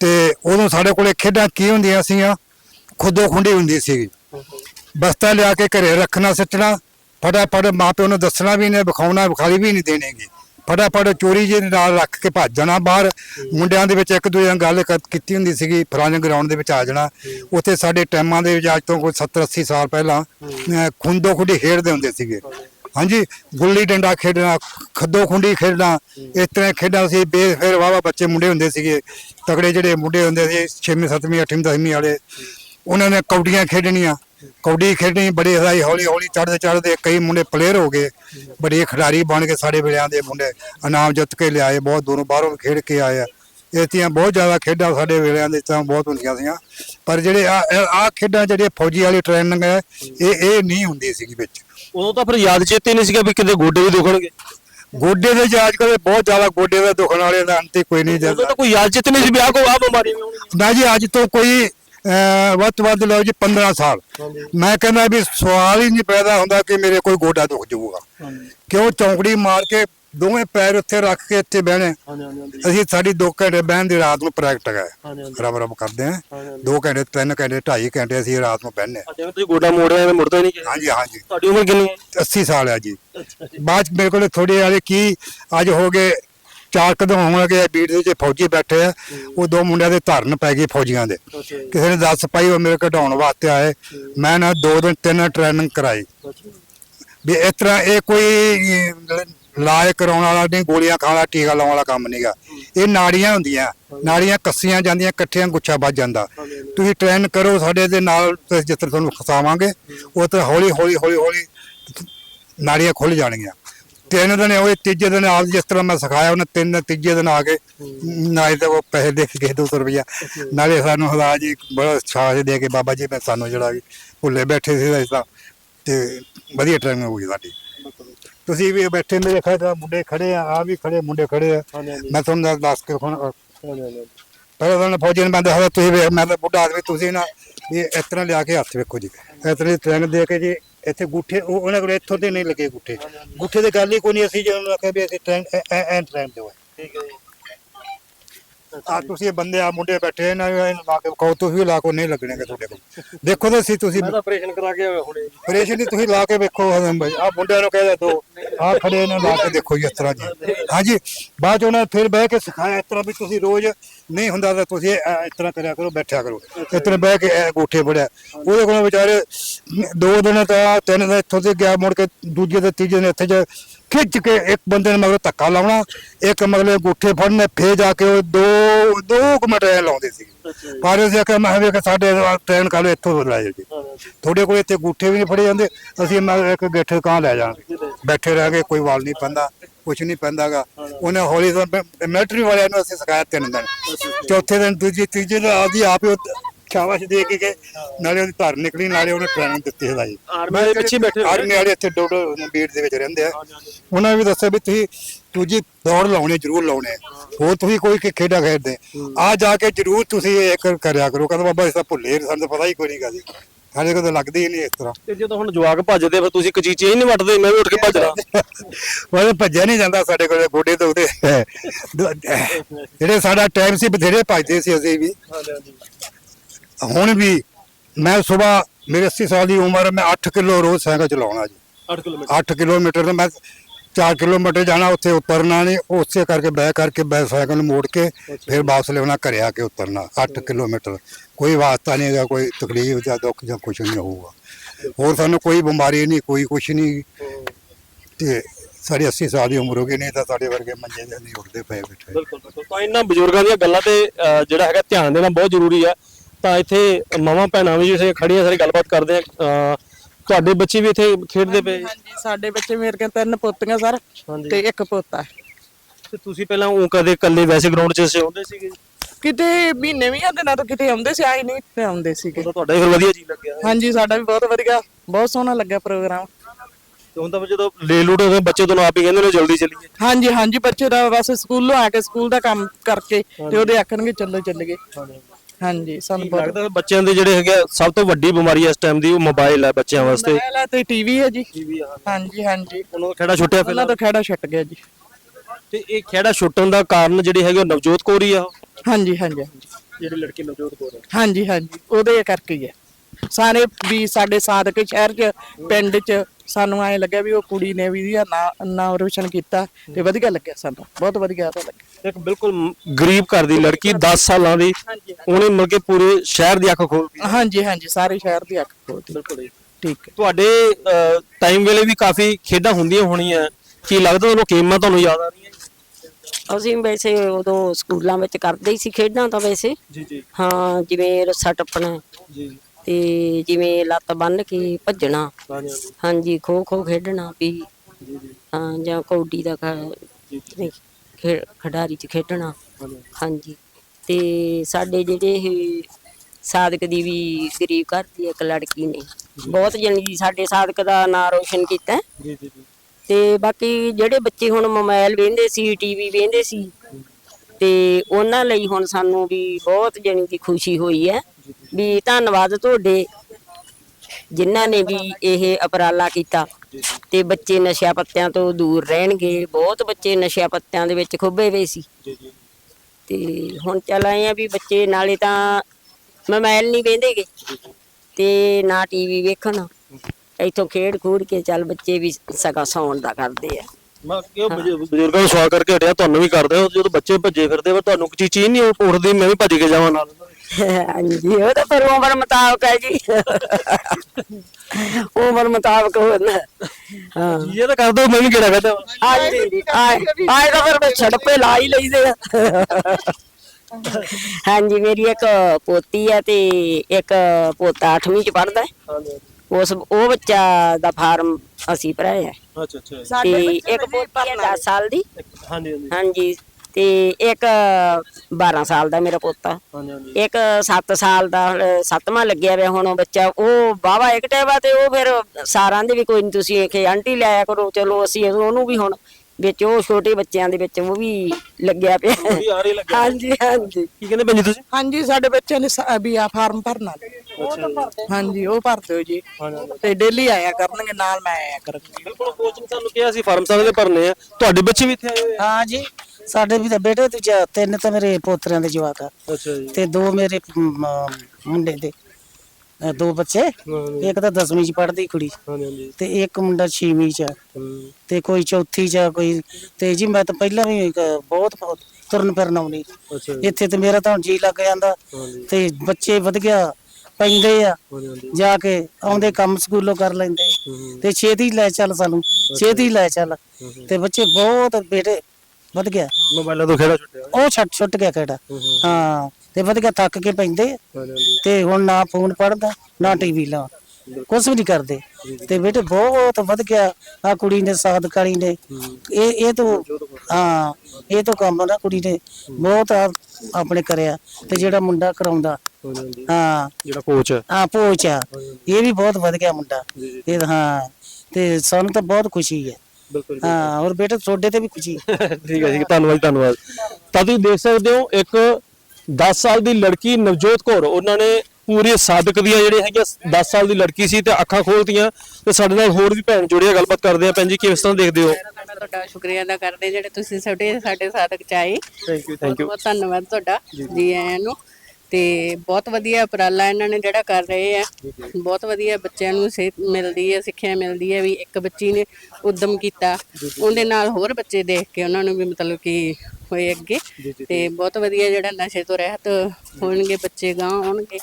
ਤੇ ਉਦੋਂ ਸਾਡੇ ਕੋਲੇ ਖੇਡਾਂ ਕੀ ਹੁੰਦੀਆਂ ਸੀਗੀਆਂ ਖੁੱਦੋ ਖੁੰਡੀ ਹੁੰਦੀ ਸੀ ਬਸਤਾ ਲਿਆ ਕੇ ਘਰੇ ਰੱਖਣਾ ਸੱਟਣਾ ਫਟਾਫਟ ਮਾਪਿਓ ਨੂੰ ਦੱਸਣਾ ਵੀ ਨਹੀਂ ਵਿਖਾਉਣਾ ਵਿਖਾਈ ਵੀ ਨਹੀਂ ਦੇਣੇਗੀ। ਫਟਾਫਟ ਚੋਰੀ ਜੇ ਨਾਲ ਰੱਖ ਕੇ ਭੱਜ ਜਾਣਾ ਬਾਹਰ। ਮੁੰਡਿਆਂ ਦੇ ਵਿੱਚ ਇੱਕ ਦੂਜੇ ਨਾਲ ਗੱਲ ਕ ਕੀਤੀ ਹੁੰਦੀ ਸੀਗੀ ਫਲਾਣੇ ਗਰਾਊਂਡ ਦੇ ਵਿੱਚ ਆ ਜਾਣਾ। ਉੱਥੇ ਸਾਡੇ ਟਾਈਮਾਂ ਦੇ ਵਿੱਚ ਅੱਜ ਤੋਂ ਕੋਈ 70 80 ਸਾਲ ਪਹਿਲਾਂ, ਅਹ ਖੁੰਦੋ ਖੁੰਡੀ ਖੇਡਦੇ ਹੁੰਦੇ ਸੀਗੇ। ਹਾਂਜੀ, ਗੁੱਲੀ ਡੰਡਾ ਖੇਡਣਾ ਖੱਦੋ ਖੁੰਡੀ ਖੇਡਣਾ, ਇਸ ਤਰ੍ਹਾਂ ਖੇਡਾਂ ਸੀ। ਬੇ ਫਿਰ ਵਾਵਾ ਬੱਚੇ ਮੁੰਡੇ ਹੁੰਦੇ ਸੀਗੇ। ਤਗੜੇ ਜਿਹੜੇ ਮੁੰਡੇ ਹੁੰਦੇ ਸੀ 6ਵੀਂ 7ਵੀਂ 8ਵੀਂ 10ਵੀਂ ਵਾਲੇ। ਉਹਨਾਂ ਨੇ ਕੌਡੀਆਂ ਖੇਡਣੀਆਂ। ਕੌਡੀ ਖੇਡਣੀ ਬੜੇ ਹਦਾਈ ਹੌਲੀ ਹੌਲੀ ਚੜ੍ਹਦੇ ਚੜ੍ਹਦੇ ਕਈ ਮੁੰਡੇ ਪਲੇਅਰ ਹੋ ਗਏ। ਬੜੇ ਖਿਡਾਰੀ ਬਣ ਕੇ ਸਾਡੇ ਵੇਲਿਆਂ ਦੇ ਮੁੰਡੇ। ਇਨਾਮ ਜਿੱਤ ਕੇ ਲਿਆਏ ਬਹੁਤ ਦੂਰੋਂ ਬਾਹਰੋਂ ਖੇਡ ਕੇ ਆਏ ਆ। ਇਤੀਆਂ ਬਹੁਤ ਜ਼ਿਆਦਾ ਖੇਡਾਂ ਸਾਡੇ ਵੇਲਿਆਂ ਦੇ ਤਾਂ ਬਹੁਤ ਹੁੰਦੀਆਂ ਸੀਗੀਆਂ ਪਰ ਜਿਹੜੇ ਆ ਆ ਖੇਡਾਂ ਜਿਹੜੇ ਫੌਜੀ ਵਾਲੀ ਟ੍ਰੇਨਿੰਗ ਹੈ ਇਹ ਇਹ ਨਹੀਂ ਹੁੰਦੀ ਸੀਗੀ ਵਿੱਚ। ਉਦੋਂ ਤਾਂ ਫਿਰ ਯਾਦ ਚੇਤੇ ਨਹੀਂ ਸੀਗਾ ਵੀ ਕਿਤੇ ਗੋਡੇ ਵੀ ਦੁਖਣਗੇ। ਗੋਡੇ ਦੇ ਜਾਂ ਅੱਜ ਕੱਲ੍ਹ ਬਹੁਤ ਜ਼ਿਆਦਾ ਗੋਡੇ ਦੇ ਦੁਖਣ ਵਾਲੇ ਦਾ ਅੰਤ ਕੋਈ ਨਹੀਂ ਉਦੋਂ ਜਾਂਦਾ। ਤਾਂ ਕੋਈ ਯਾਦ ਚੇਤੇ ਨਹੀਂ ਸੀ ਵੀ ਆਹ ਕੋ ਆ ਬਿਮਾਰੀ ਨਾ ਜੀ ਅੱਜ ਤੋਂ ਕੋਈ ਵੱਧ ਤੋਂ ਵੱਧ ਲਓ ਜੀ 15 ਸਾਲ। ਮੈਂ ਕਹਿੰਦਾ ਵੀ ਸਵਾਲ ਹੀ ਨਹੀਂ ਪੈਦਾ ਹੁੰਦਾ ਕਿ ਮੇਰੇ ਕੋਈ ਗੋਡਾ ਦੁਖ ਜਾਊਗਾ। ਕਿਉਂ ਚੌਂਕੜੀ ਮਾਰ ਕੇ ਦੋਵੇਂ ਪੈਰ ਉੱਥੇ ਰੱਖ ਕੇ ਇੱਥੇ ਬਹਿਣੇ? ਅਸੀਂ ਸਾਡੀ 2 ਘੰਟੇ ਬਹਿਣ ਦੀ ਰਾਤ ਨੂੰ ਪ੍ਰੈਕਟ ਹੈ। ਰਬ ਰਬ ਕਰਦੇ ਆ 2 ਘੰਟੇ 3 ਘੰਟੇ 2.5 ਘੰਟੇ ਅਸੀਂ ਰਾਤ ਨੂੰ ਬਹਿੰਦੇ ਹਾਂ। ਜਿਵੇਂ ਤੁਸੀਂ ਗੋਡਾ ਮੋੜ ਰਹੇ ਮੁੜਦਾ ਨਹੀਂ ਹਾਂਜੀ ਹਾਂਜੀ। ਤੁਹਾਡੀ ਉਮਰ ਕਿੰਨੀ ਹੈ? 80 ਸਾਲ ਹੈ ਜੀ। ਬਾਅਦ ਮੇਰੇ ਕੋਲ ਥੋੜੇ ਵਾਲੇ ਕੀ ਅੱਜ ਹੋ ਗਏ ਚਾਰ ਕਦਮ ਹੋਣ ਲੱਗੇ ਬੀਟ ਦੇ ਵਿੱਚ ਫੌਜੀ ਬੈਠੇ ਆ। ਉਹ ਦੋ ਮੁੰਡਿਆਂ ਦੇ ਧਰਨ ਪੈ ਗਏ ਫੌਜੀਆਂ ਦੇ। ਕਿਸੇ ਨੇ ਦੱਸ ਪਾਈ ਉਹ ਮੇਰੇ ਕਢਾਉਣ ਵਾਸਤੇ ਆਏ। ਮੈਂ ਨਾ ਦੋ ਦਿਨ ਤਿੰਨ ਟ੍ਰੇਨਿੰਗ ਕਰਾਈ। ਵੀ ਇਸ ਤਰ੍ਹਾਂ ਇਹ ਕੋਈ ਇਲਾਜ ਕਰਾਉਣ ਵਾਲਾ ਨਹੀਂ ਗੋਲੀਆਂ ਖਾਣ ਵਾਲਾ ਟੀਕਾ ਲਾਉਣ ਵਾਲਾ ਕੰਮ ਨਹੀਂਗਾ ਇਹ ਨਾੜੀਆਂ ਹੁੰਦੀਆਂ। ਨਾੜੀਆਂ ਕੱਸੀਆਂ ਜਾਂਦੀਆਂ ਇਕੱਠੀਆਂ ਗੁੱਛਾ ਵੱਜ ਜਾਂਦਾ। ਤੁਸੀਂ ਟ੍ਰੇਨ ਕਰੋ ਸਾਡੇ ਦੇ ਨਾਲ ਜਿਸ ਤਰ੍ਹਾਂ ਤੁਹਾਨੂੰ ਖਸਾਵਾਂਗੇ ਉਹ ਤਾਂ ਹੌਲੀ ਹੌਲੀ ਹੌਲੀ ਹੌਲੀ ਨਾੜੀਆਂ ਖੁੱਲ ਜਾਣਗੀਆਂ। ਤਿੰਨ ਦਿਨ ਹੋਏ ਤੀਜੇ ਦਿਨ ਆਪ ਜਿਸ ਤਰ੍ਹਾਂ ਮੈਂ ਸਿਖਾਇਆ ਉਹਨੇ ਤਿੰਨ ਤੀਜੇ ਦਿਨ ਆ ਕੇ ਨਾਲੇ ਤਾਂ ਉਹ ਪੈਸੇ ਦੇ ਕੇ ਗਏ 200 ਰੁਪਇਆ ਨਾਲੇ ਸਾਨੂੰ ਹਲਾ ਜੀ ਬੜਾ ਛਾਜ ਦੇ ਕੇ ਬਾਬਾ ਜੀ ਮੈਂ ਸਾਨੂੰ ਜਿਹੜਾ ਵੀ ਭੁੱਲੇ ਬੈਠੇ ਸੀ ਇਸ ਦਾ ਤੇ ਵਧੀਆ ਟ੍ਰੇਨਿੰਗ ਹੋਈ ਸਾਡੀ। ਤੁਸੀਂ ਵੀ ਬੈਠੇ ਮੇਰੇ ਖੜੇ ਤਾਂ ਮੁੰਡੇ ਖੜੇ ਆ ਆ ਵੀ ਖੜੇ ਮੁੰਡੇ ਖੜੇ ਆ। ਮੈਂ ਤੁਹਾਨੂੰ ਦੱਸ- ਕੇ ਹੁਣ ਪਹਿਲਾਂ ਤਾਂ ਫੌਜੀ ਨੇ ਬੰਦੇ ਹੋਇਆ ਤੁਸੀਂ ਮੈਂ ਤਾਂ ਬੁੱਢਾ ਆਦਮੀ ਤੁਸੀਂ ਨਾ ਵੀ ਇਸ ਤਰ੍ਹਾਂ ਲਿਆ ਕੇ ਹੱਥ ਵੇਖੋ ਜੀ। ਇਸ ਤਰ੍ਹਾਂ ਟ੍ਰੇਨਿੰਗ ਦੇ ਕੇ ਜੀ ਇੱਥੇ ਗੁੱਠੇ, ਉਹ- ਉਹਨਾਂ ਕੋਲ ਇੱਥੋਂ ਦੇ ਨਹੀਂ ਲੱਗੇ ਗੁੱਠੇ। ਗੁੱਠੇ ਦੀ ਗੱਲ ਹੀ ਕੋਈ ਨਹੀਂ, ਅਸੀਂ ਜਦੋਂ ਆਖਿਆ ਵੀ ਅਸੀਂ ਟ੍ਰੈਨ ਐਂ ਟ੍ਰੈਨ ਦਿਓ ਠੀਕ ਹੈ ਜੀ। ਆ ਤੁਸੀਂ ਇਹ ਬੰਦੇ ਆ ਮੁੰਡੇ ਬੈਠੇ ਇਹਨਾਂ ਨੂੰ ਲਾ ਕੇ ਕਹੋ ਤੁਸੀਂ ਵੀ ਲਾ ਕੋ ਨਹੀਂ ਲੱਗਣਗੇ ਤੁਹਾਡੇ ਕੋਲ। ਦੇਖੋ ਤਾਂ ਸੀ ਤੁਸੀਂ ਮੈਂ ਤਾਂ ਆਪਰੇਸ਼ਨ ਕਰਾ ਕੇ ਆਇਆ ਹੁਣੇ। ਆਪਰੇਸ਼ਨ ਦੀ ਤੁਸੀਂ ਲਾ ਕੇ ਵੇਖੋ ਆ ਮੁੰਡਿਆਂ ਨੂੰ ਕਹਿੰਦੇ ਦੋ ਆ ਖੜੇ ਇਹਨਾਂ ਲਾ ਕੇ ਦੇਖੋ ਜੀ ਇਸ ਤਰ੍ਹਾਂ ਜੀ। ਹਾਂਜੀ ਬਾਅਦ ਚ ਉਹਨਾਂ ਨੇ ਫਿਰ ਬਹਿ ਕੇ ਸਿਖਾਇਆ ਇਸ ਤਰ੍ਹਾਂ ਵੀ ਤੁਸੀਂ ਰੋਜ਼ ਨਹੀਂ ਹੁੰਦਾ ਤਾਂ ਤੁਸੀਂ ਇਸ ਤਰ੍ਹਾਂ ਕਰਿਆ ਕਰੋ ਬੈਠਿਆ ਕਰੋ। ਇਸ ਤਰ੍ਹਾਂ ਬਹਿ ਕੇ ਇਹ ਗੋਠੇ ਫੜਿਆ। ਉਹਦੇ ਕੋਲ ਵਿਚਾਰੇ ਦੋ ਦਿਨ ਤਾਂ ਤਿੰਨ ਦਿਨ ਇੱਥੋਂ ਤੇ ਗਿਆ ਮੁੜ ਕੇ ਦੂਜੇ ਤੇ ਤੀਜੇ ਦਿਨ ਇੱਥੇ ਜਾ ਖਿੱਚ ਕੇ ਇੱਕ ਬੰਦੇ ਨੇ ਮਗਰ ਧੱਕਾ ਲਾਉਣਾ ਇੱਕ ਮਗਲੇ ਗੋਠੇ ਫੜਨੇ ਫੇਰ ਜਾ ਕੇ ਉਹ ਦੋ ਦੋ ਕੁ ਮਿੰਟ ਐਂ ਲਾਉਂਦੇ ਸੀ। ਪਰ ਅਸੀਂ ਆਖਿਆ ਮੈਂ ਵੇਖ ਸਾਡੇ ਟ੍ਰੇਨ ਕਾਲੋ ਇੱਥੋਂ ਬਦਲਾਇਓ ਜੀ। ਤੁਹਾਡੇ ਕੋਲ ਇੱਥੇ ਗੂਠੇ ਵੀ ਨਹੀਂ ਫੜੇ ਜਾਂਦੇ ਅਸੀਂ ਮੈਂ ਇੱਕ ਗੇਠੇ ਕਾਂ ਲੈ ਜਾਾਂਗੇ ਬੈਠੇ ਰਹਿ ਗਏ ਕੋਈ ਵਾਲ ਨਹੀਂ ਪੈਂਦਾ ਕੁਝ ਨਹੀਂ ਪੈਂਦਾਗਾ। ਉਹਨੇ ਹੌਲੀ ਮਿਲਟਰੀ ਵਾਲਿਆਂ ਨੂੰ ਅਸੀਂ ਸਿਖਾਇਆ ਤਿੰਨ ਦਿਨ। ਚੌਥੇ ਦਿਨ ਦੂਜੀ ਤੀਜੇ ਦਿਨ ਆਦੀ ਆਪ ਸ਼ਾਬਾਸ਼ ਦੇ ਕੇ ਗਏ। ਨਾਲੇ ਉਹਦੀ ਧਰ ਨਿਕਲੀ ਨਾਲੇ ਉਹਨੇ ਟ੍ਰੇਨਿੰਗ ਦਿੱਤੀ ਹਦਾਈ ਆਰਮੀ ਦੇ ਪਿੱਛੇ ਬੈਠੇ ਹੋਏ। ਆਰਮੀ ਵਾਲੇ ਇੱਥੇ ਡੋਡੋ ਬੀਟ ਦੇ ਵਿੱਚ ਰਹਿੰਦੇ ਆ। ਉਹਨਾਂ ਨੇ ਵੀ ਦੱਸਿਆ ਵੀ ਤੁਸੀਂ ਦੂਜੀ ਦੌੜ ਲਾਉਣੇ ਜ਼ਰੂਰ ਲਾਉਣੇ। ਹੋਰ ਤੁਸੀਂ ਕੋਈ ਖੇਡਾਂ ਖੇਡਦੇ। ਆ ਜਾ ਕੇ ਜ਼ਰੂਰ ਤੁਸੀਂ ਇਹ ਕਰ- ਕਰਿਆ ਕਰੋ। ਕਹਿੰਦਾ ਬਾਬਾ ਇਸ ਤਾਂ ਭੁੱਲੇ ਨੀ, ਸਾਨੂੰ ਤਾਂ ਪਤਾ ਹੀ ਕੋਈ ਨਹੀਂ ਗਾ ਜੀ ਕੋਲ ਤਾਂ ਲੱਗਦੀ ਹੀ ਨਹੀਂ ਇਸ ਤਰ੍ਹਾਂ। ਤੇ ਜਦੋਂ ਹੁਣ ਜਵਾਕ ਭੱਜਦੇ ਫਿਰ ਤੁਸੀਂ ਕਚੀਚੇ ਹੀ ਨਹੀਂ ਵੱਟਦੇ ਮੈਂ ਵੀ ਉੱਠ ਕੇ ਭੱਜਦਾ ਉਹ ਭੱਜਿਆ ਨਹੀਂ ਜਾਂਦਾ ਸਾਡੇ ਕੋਲੇ ਗੋਡੇ ਤੋਂ ਉਹਦੇ ਜਿਹੜੇ ਸਾਡਾ ਟਾਈਮ ਸੀ ਬਥੇਰੇ ਭੱਜਦੇ ਸੀ ਅਸੀਂ ਵੀ। ਹੁਣ ਵੀ ਮੈਂ ਸਵੇਰ ਮੇਰੇ 80 ਸਾਲ ਦੀ ਉਮਰ ਮੈਂ 8 ਕਿਲੋ ਰੋਜ਼ ਸਾਈਕਲ ਚਲਾਉਣਾ ਜੀ। 8 ਕਿਲੋਮੀਟਰ। 8 ਕਿਲੋਮੀਟਰ ਤੋਂ ਮੈਂ 4 ਕਿਲੋਮੀਟਰ ਜਾਣਾ ਉੱਥੇ ਉਤਰਨਾ ਨਹੀਂ ਉਸੇ ਕਰਕੇ ਬੈ ਕਰਕੇ ਬੈ ਸਾਈਕਲ ਨੂੰ ਮੋੜ ਕੇ ਫਿਰ ਵਾਪਸ ਲਿਆਉਣਾ ਘਰੇ ਆ ਕੇ ਉਤਰਨਾ 8 ਕਿਲੋਮੀਟਰ। ਕੋਈ ਵਾਸਤਾ ਨਹੀਂ ਹੈਗਾ ਕੋਈ ਤਕਲੀਫ ਜਾਂ ਦੁੱਖ ਜਾਂ ਕੁਝ ਨਹੀਂ ਹੋਊਗਾ। ਹੋਰ ਸਾਨੂੰ ਕੋਈ ਬਿਮਾਰੀ ਨਹੀਂ ਕੋਈ ਕੁਝ ਨਹੀਂ। ਤੇ ਸਾਡੀ 80 ਸਾਲ ਦੀ ਉਮਰ ਹੋ ਗਈ ਨਹੀਂ ਤਾਂ ਸਾਡੇ ਵਰਗੇ ਮੰਜੇ ਦੇ ਨਹੀਂ ਉੱਠਦੇ ਪਏ ਬੈਠੇ। ਬਿਲਕੁਲ ਬਿਲਕੁਲ। ਤਾਂ ਇਹਨਾਂ ਬਜ਼ੁਰਗਾਂ ਦੀਆਂ ਗੱਲਾਂ ਤੇ ਜਿਹੜਾ ਹੈਗਾ ਧਿਆਨ ਦੇਣਾ ਬਹੁਤ ਜ਼ਰੂਰੀ ਹੈ ਤਾਂ ਇੱਥੇ ਮਾਵਾਂ ਭੈਣਾਂ ਵੀ ਜਿਸੇ ਖੜੀਆਂ ਸਾਰੀ ਗੱਲਬਾਤ ਕਰਦੇ ਆ ਤੁਹਾਡੇ ਬੱਚੇ ਵੀ ਇੱਥੇ ਖੇਡਦੇ ਪਏ? ਹਾਂਜੀ ਸਾਡੇ ਬੱਚੇ ਮੇਰੇ ਕੋਲ ਤਿੰਨ ਪੋਤੀਆਂ ਸਰ ਹਾਂਜੀ। ਤੇ ਇੱਕ ਪੋਤਾ। ਤੇ ਤੁਸੀਂ ਪਹਿਲਾਂ ਉਹ ਕਦੇ ਇਕੱਲੇ ਵੈਸੇ ਗਰਾਊਂਡ 'ਚ ਸੇ ਆਉਂਦੇ ਸੀਗੇ? ਕਿਤੇ ਮਹੀਨੇ ਵੀਹਾਂ ਦਿਨਾਂ ਤੋਂ ਕਿਤੇ ਆਉਂਦੇ ਸੀ ਆਈ ਨਹੀਂ ਤੇ ਆਉਂਦੇ ਸੀਗੇ। ਉਦੋਂ ਤੁਹਾਡਾ ਫਿਰ ਵਧੀਆ ਜੀ ਲੱਗਿਆ। ਹਾਂਜੀ ਸਾਡਾ ਵੀ ਬਹੁਤ ਵਧੀਆ ਬਹੁਤ ਸੋਹਣਾ ਲੱਗਾ ਪ੍ਰੋਗਰਾਮ। ਤੇ ਹੁਣ ਤਾਂ ਫਿਰ ਜਦੋਂ ਲੈ ਲੂਟ ਹੋ ਗਏ ਬੱਚੇ ਤੁਹਾਨੂੰ ਆਪ ਹੀ ਕਹਿੰਦੇ ਨੇ ਜਲਦੀ ਚੱਲੀਏ। ਹਾਂਜੀ ਹਾਂਜੀ ਬੱਚੇ ਦਾ ਬਸ ਸਕੂਲੋਂ ਆ ਕੇ ਸਕੂਲ ਦਾ ਕੰਮ ਕਰਕੇ ਤੇ ਉਹਦੇ ਆਖਣਗੇ ਚੱਲੋ ਚੱਲੀਏ। ਹਾਂਜੀ ਸਾਨੂੰ ਬਹੁਤ ਲੱਗਦਾ ਬੱਚਿਆਂ ਦੇ ਜਿਹੜੇ ਹੈਗੇ ਆ, ਸਭ ਤੋਂ ਵੱਡੀ ਬਿਮਾਰੀ ਇਸ ਟਾਈਮ ਦੀ ਉਹ ਮੋਬਾਈਲ ਹੈ ਬੱਚਿਆਂ ਵਾਸਤੇ। ਮੋਬਾਈਲ ਹੈ ਤੇ ਟੀਵੀ ਹੈ ਜੀ। ਹਾਂਜੀ ਹਾਂਜੀ। ਉਹਨਾਂ ਦਾ ਖੇੜਾ ਛੁੱਟਿਆ ਉਹਨਾਂ ਪਹਿਲਾਂ ਤੋਂ ਖੇੜਾ ਛੱਟ ਗਿਆ ਜੀ। ਤੇ ਇਹ ਖੇੜਾ ਛੁੱਟਣ ਦਾ ਕਾਰਨ ਜਿਹੜੀ ਹੈਗੀ ਉਹ ਨਵਜੋਤ ਕੌਰ ਹੀ ਆ? ਹਾਂਜੀ ਹਾਂਜੀ। ਹਾਂਜੀ ਜਿਹੜੀ ਲੜਕੀ ਨਵਜੋਤ ਕੌਰ ਹਾਂਜੀ ਹਾਂਜੀ। ਉਹਦੇ ਕਰਕੇ ਹੀ ਹੈ ਸਾਰੇ ਵੀ ਸਾਡੇ ਸਾਦਕੇ ਸ਼ਹਿਰ ਚ ਪਿੰਡ ਚ ਸਾਨੂੰ ਐ ਲੱਗਿਆ ਵੀ ਉਹ ਕੁੜੀ ਨੇ ਵੀ ਇਹਦਾ ਨਾਂ ਨਾਮ ਰੋਸ਼ਨ ਕੀਤਾ ਤੇ ਵਧੀਆ ਲੱਗਿਆ ਸਾਨੂੰ। ਬਹੁਤ ਵਧੀਆ ਤਾਂ ਲੱਗਿਆ। ਇੱਕ ਬਿਲਕੁਲ ਮ- ਗਰੀਬ ਘਰ ਦੀ ਲੜਕੀ 10 ਸਾਲਾਂ ਦੀ ਉਹਨੇ ਮਿਲ ਕੇ ਪੂਰੇ ਸ਼ਹਿਰ ਦੀ ਅੱਖ ਖੋਲ ਦਿੱਤੀ। ਹਾਂਜੀ ਹਾਂਜੀ ਸਾਰੇ ਸ਼ਹਿਰ ਦੀ ਅੱਖ ਖੋਲਦੀ ਬਿਲਕੁਲ ਠੀਕ ਹੈ। ਤੁਹਾਡੇ ਟਾਈਮ ਵੇਲੇ ਵੀ ਕਾਫੀ ਖੇਡਾਂ ਹੁੰਦੀਆਂ ਹੋਣੀਆਂ। ਕੀ ਲੱਗਦਾ ਤੁਹਾਨੂੰ ਗੇਮਾਂ ਤੁਹਾਨੂੰ ਯਾਦ ਆ ਰਹੀਆਂ? ਅਸੀਂ ਵੈਸੇ ਉਦੋਂ ਸਕੂਲਾਂ ਵਿੱਚ ਕਰਦੇ ਹੀ ਸੀ ਖੇਡਾਂ ਤਾਂ ਵੈਸੇ। ਜੀ ਜੀ। ਹਾਂ ਜਿਵੇਂ ਰੱਸਾ ਟੱਪਣਾ। ਜੀ। ਤੇ ਜਿਵੇਂ ਲੱਤ ਬੰਨ ਕੇ ਭੱਜਣਾ ਹਾਂਜੀ ਖੋ ਖੋ ਖੇਡਣਾ ਵੀ ਹਾਂ ਜਾਂ ਕੌਡੀ ਦਾ ਖਿਡਾਰੀ ਚ ਖੇਡਣਾ ਹਾਂਜੀ। ਤੇ ਸਾਡੇ ਜਿਹੜੇ ਇਹ ਸਾਦਕ ਦੀ ਵੀ ਗਰੀਬ ਘਰ ਦੀ ਇੱਕ ਲੜਕੀ ਨੇ ਬਹੁਤ ਜਣੀ ਸਾਡੇ ਸਾਦਕ ਦਾ ਨਾਂ ਰੋਸ਼ਨ ਕੀਤਾ। ਜੀ ਜੀ ਤੇ ਬਾਕੀ ਜਿਹੜੇ ਬੱਚੇ ਹੁਣ ਮੋਬਾਈਲ ਵੇਂਦੇ ਸੀ ਟੀਵੀ ਵੇਂਦੇ ਸੀ ਤੇ ਉਹਨਾਂ ਲਈ ਹੁਣ ਸਾਨੂੰ ਵੀ ਬਹੁਤ ਜਣੀ ਦੀ ਖੁਸ਼ੀ ਹੋਈ ਹੈ। ਵੀ ਧੰਨਵਾਦ ਤੁਹਾਡੇ ਜਿਨ੍ਹਾਂ ਨੇ ਵੀ ਇਹ ਉਪਰਾਲਾ ਕੀਤਾ। ਤੇ ਬੱਚੇ ਨਸ਼ਿਆਂ ਪੱਤਿਆਂ ਤੋਂ ਦੂਰ ਰਹਿਣਗੇ। ਬਹੁਤ ਬੱਚੇ ਨਸ਼ਿਆਂ ਪੱਤਿਆਂ ਦੇ ਵਿੱਚ ਖੁੱਬੇ ਹੋਏ ਸੀ। ਤੇ ਹੁਣ ਚੱਲ ਆਏ ਆ ਵੀ ਬੱਚੇ ਨਾਲੇ ਤਾਂ ਮੋਬਾਈਲ ਨਹੀਂ ਵੇਂਦੇਗੇ ਤੇ ਨਾ ਟੀਵੀ ਵੇਖਣ। ਇੱਥੋਂ ਖੇਡ ਖੂਡ ਕੇ ਚੱਲ ਬੱਚੇ ਵੀ ਸਗਾ ਸੌਣ ਦਾ ਕਰਦੇ ਆ। ਮੈਂ ਕਿਉਂ ਬਜ਼ੁਰਗਾਂ ਨੂੰ ਸਵਾਲ ਕਰਕੇ ਹਟਿਆ ਤੁਹਾਨੂੰ ਵੀ ਕਰਦੇ ਹੋ ਜਦੋਂ ਬੱਚੇ ਭੱਜੇ ਫਿਰਦੇ ਵਾ ਤੁਹਾਨੂੰ ਕੋਈ ਚੀਜ਼ ਨਹੀਂ ਉੱਠਦੀ ਮੈਂ ਵੀ ਭੱਜ ਕੇ ਜਾਵਾਂ ਨਾਲ। ਹਾਂਜੀ ਉਹ ਤਾਂ ਪਰ ਉਮਰ ਮੁਤਾਬਕ ਹੈ ਜੀ। ਉਮਰ ਮੁਤਾਬਕ ਹੁੰਦਾ ਹਾਂ। ਜੀ ਇਹ ਤਾਂ ਕਰ ਦੋ ਮੈਂ ਵੀ ਕਿਹੜਾ ਕਹਦਾ ਹਾਂਜੀ ਆਏ ਆਏ ਤਾਂ ਫਿਰ ਮੈਂ ਛੜਪੇ ਲਾ ਹੀ ਲਈਦੇ ਆ। ਹਾਂਜੀ ਮੇਰੀ ਇੱਕ ਪੋਤੀ ਆ ਤੇ ਇੱਕ ਪੋਤਾ 8ਵੀਂ ਚ ਪੜਦਾ ਹਾਂਜੀ। ਉਸ ਉਹ ਬੱਚਾ ਦਾ ਫਾਰਮ ਅਸੀਂ ਭਰਾਇਆ ਹੈ। ਅੱਛਾ ਅੱਛਾ। ਤੇ ਇੱਕ ਪੋਤੀ ਹੈ 10 ਸਾਲ ਦੀ। ਹਾਂਜੀ ਹਾਂਜੀ। ਹਾਂਜੀ। ਤੇ ਇੱਕ 12 ਸਾਲ ਦਾ ਮੇਰਾ ਪੋਤਾ। ਇੱਕ 7 ਸਾਲ ਦਾ 7ਵਾਂ ਲੱਗਿਆ ਹੋਇਆ ਹੁਣ ਉਹ ਬੱਚਾ। ਉਹ ਬਾਵਾ ਐਕਟਿਵ ਆ ਤੇ ਉਹ ਫਿਰ ਸਾਰਾਂ ਦੇ ਵੀ ਕੋਈ ਨਹੀਂ ਤੁਸੀਂ ਕਿ ਆਂਟੀ ਲਿਆਇਆ ਕਰੋ ਚਲੋ ਅਸੀਂ ਉਹਨੂੰ ਵੀ ਹੁਣ ਵਿੱਚ ਉਹ ਛੋਟੇ ਬੱਚਿਆਂ ਦੇ ਵਿੱਚ ਉਹ ਵੀ ਲੱਗਿਆ ਪਿਆ। ਵੀ ਹਾਂਜੀ ਹਾਂਜੀ। ਕੀ ਕਹਿੰਦੇ ਭੈਣ ਜੀ ਤੁਸੀਂ? ਹਾਂਜੀ ਸਾਡੇ ਬੱਚਿਆਂ ਨੇ ਵੀ ਆ ਫਾਰਮ ਭਰਨਾ। ਹਾਂਜੀ ਉਹ ਭਰ ਦਿਓ ਜੀ। ਤੇ ਡੇਲੀ ਆਇਆ ਕਰਨਗੇ ਨਾਲ ਮੈਂ ਆਇਆ ਕਰਾਂਗੀ। ਬਿਲਕੁਲ ਕੋਚਿੰਗ ਸਾਨੂੰ ਕਿਹਾ ਸੀ ਫਾਰਮ ਸਾਹਿਬ ਦੇ ਭਰਨੇ ਆ। ਤੁਹਾਡੇ ਬੱਚੇ ਵੀ ਇੱਥੇ ਆਏ ਹੋਏ ਆ? ਹਾਂ ਜੀ। ਸਾਡੇ ਵੀ ਤਾਂ ਬੇਟੇ ਤੇ ਜਾ- ਤਿੰਨ ਤਾਂ ਮੇਰੇ ਪੋਤਰਿਆਂ ਦੇ ਜਵਾਕ ਆ। ਅੱਛਾ ਜੀ। ਤੇ ਦੋ ਮੇਰੇ ਮ, ਮੁੰਡੇ ਦੇ ਅ, ਦੋ ਬੱਚੇ ਇੱਕ ਤਾਂ 10ਵੀਂ ਚ ਪੜ੍ਹਦੀ ਕੁੜੀ। ਹਾਂਜੀ ਤੇ ਇੱਕ ਮੁੰਡਾ 6ਵੀਂ ਚ ਆ। ਹੂੰ। ਤੇ ਕੋਈ ਚੌਥੀ ਚ ਆ, ਕੋਈ ਤੇ ਜੀ ਮੈਂ ਤਾਂ ਪਹਿਲਾਂ ਵੀ ਇੱਕ ਬਹੁਤ ਬਹੁਤ ਤੁਰਨ ਫਿਰਨ ਆਉਣੀ ਅੱਛਾ ਇੱਥੇ ਤੇ ਮੇਰਾ ਤਾਂ ਜੀ ਲੱਗ ਜਾਂਦਾ। ਹਾਂਜੀ। ਤੇ ਬੱਚੇ ਵਧ ਗਿਆ ਪੈਂਦੇ ਆ। ਹਾਂਜੀ ਹਾਂਜੀ। ਜਾ ਕੇ ਆਉਂਦੇ ਕੰਮ ਸਕੂਲੋਂ ਕਰ ਲੈਂਦੇ। ਤੇ ਛੇਤੀ ਲੈ ਚੱਲ ਸਾਨੂੰ। ਛੇਤੀ ਲੈ ਚੱਲ। ਤੇ ਬੱਚੇ ਬਹੁਤ ਬੇਟੇ ਵਧ ਗਿਆ। ਮੋਬਾਈਲਾਂ ਤੋਂ ਖੇੜਾ ਛੁੱਟਿਆ ਉਹ ਛੱਟ ਛੁੱਟ ਗਿਆ ਕਿਹੜਾ ਹਾਂ ਤੇ ਵਧ ਗਿਆ ਥੱਕ ਕੇ ਪੈਂਦੇ। ਤੇ ਹੁਣ ਨਾ ਫੋਨ ਪੜਦਾ ਨਾ ਟੀਵੀ ਲਾ। ਕੁਝ ਵੀ ਨਹੀਂ ਕਰਦੇ। ਤੇ ਬੇਟੇ ਬਹੁਤ ਵਧ ਗਿਆ। ਆ ਕੁੜੀ ਨੇ ਸਾਧ ਕਾਲੀ ਨੇ ਇਹ ਇਹ ਤੋਂ ਹਾਂ ਇਹ ਤੋਂ ਕੰਮ ਨਾ ਕੁੜੀ ਨੇ। ਬਹੁਤ ਆਪਣੇ ਕਰਿਆ। ਤੇ ਜਿਹੜਾ ਮੁੰਡਾ ਕਰਾਉਂਦਾ। ਹਾਂ। ਜਿਹੜਾ ਕੋਚ ਹੈ ਪੋਚ ਆ। ਇਹ ਵੀ ਬਹੁਤ ਵਧ ਗਿਆ ਮੁੰਡਾ। ਇਹ ਹਾਂ। ਤੇ ਸਾਨੂੰ ਤਾਂ ਬਹੁਤ ਖੁਸ਼ੀ ਹੈ। ਬਿਲਕੁਲ ਹਾਂ ਔਰ ਬੇਟੇ ਤੁਹਾਡੇ ਤੇ ਵੀ ਖੁਸ਼ੀ ਹੈ। ਠੀਕ ਹੈ ਜੀ ਧੰਨਵਾਦ ਧੰਨਵਾਦ। ਤਾਂ ਤੁਸੀਂ ਦੇਖ ਸਕਦੇ ਹੋ ਇੱਕ 10 ਸਾਲ ਦੀ ਲੜਕੀ ਨਵਜੋਤ ਕੌਰ ਉਹਨਾਂ ਨੇ ਪੂਰੀ ਸਾਦਕ ਦੀਆਂ ਜਿਹੜੇ ਹੈਗੀਆਂ 10 ਸਾਲ ਦੀ ਲੜਕੀ ਸੀ ਤੇ ਅੱਖਾਂ ਖੋਲਤੀਆਂ ਤੇ ਸਾਡੇ ਨਾਲ ਹੋਰ ਵੀ ਭੈਣ ਜੁੜੇ ਆ ਗੱਲਬਾਤ ਕਰਦੇ ਆ। ਭੈਣ ਜੀ ਕਿਸ ਤਰ੍ਹਾਂ ਦੇਖਦੇ ਹੋ? ਤੁਹਾਡਾ ਸ਼ੁਕਰੀਆ ਅਦਾ ਕਰਦੇ ਜਿਹੜੇ ਤੁਸੀਂ ਸਾਡੇ ਸਾਡੇ ਸਾਥਕ ਚ ਆਏ। ਥੈਂਕ ਯੂ ਥੈਂਕ ਯੂ ਬਹੁਤ ਧੰਨਵਾਦ ਤੁਹਾਡਾ ਜੀ ਆਇਆਂ ਨੂੰ। ਤੇ ਬਹੁਤ ਵਧੀਆ ਉਪਰਾਲਾ ਇਹਨਾਂ ਨੇ ਜਿਹੜਾ ਕਰ ਰਹੇ ਆ। ਬਹੁਤ ਵਧੀਆ ਬੱਚਿਆਂ ਨੂੰ ਸਿਹਤ ਮਿਲਦੀ ਹੈ ਸਿੱਖਿਆ ਮਿਲਦੀ ਹੈ ਵੀ ਇੱਕ ਬੱਚੀ ਨੇ ਉਦਮ ਕੀਤਾ। ਉਹਦੇ ਨਾਲ ਹੋਰ ਬੱਚੇ ਦੇਖ ਕੇ ਉਹਨਾਂ ਨੂੰ ਵੀ ਮਤਲਬ ਕਿ ਹੋਏ ਅੱਗੇ। ਤੇ ਬਹੁਤ ਵਧੀਆ ਜਿਹੜਾ ਨਸ਼ੇ ਤੋਂ ਰਹਿਤ ਹੋਣਗੇ ਬੱਚੇ ਗਾਂ ਆਉਣਗੇ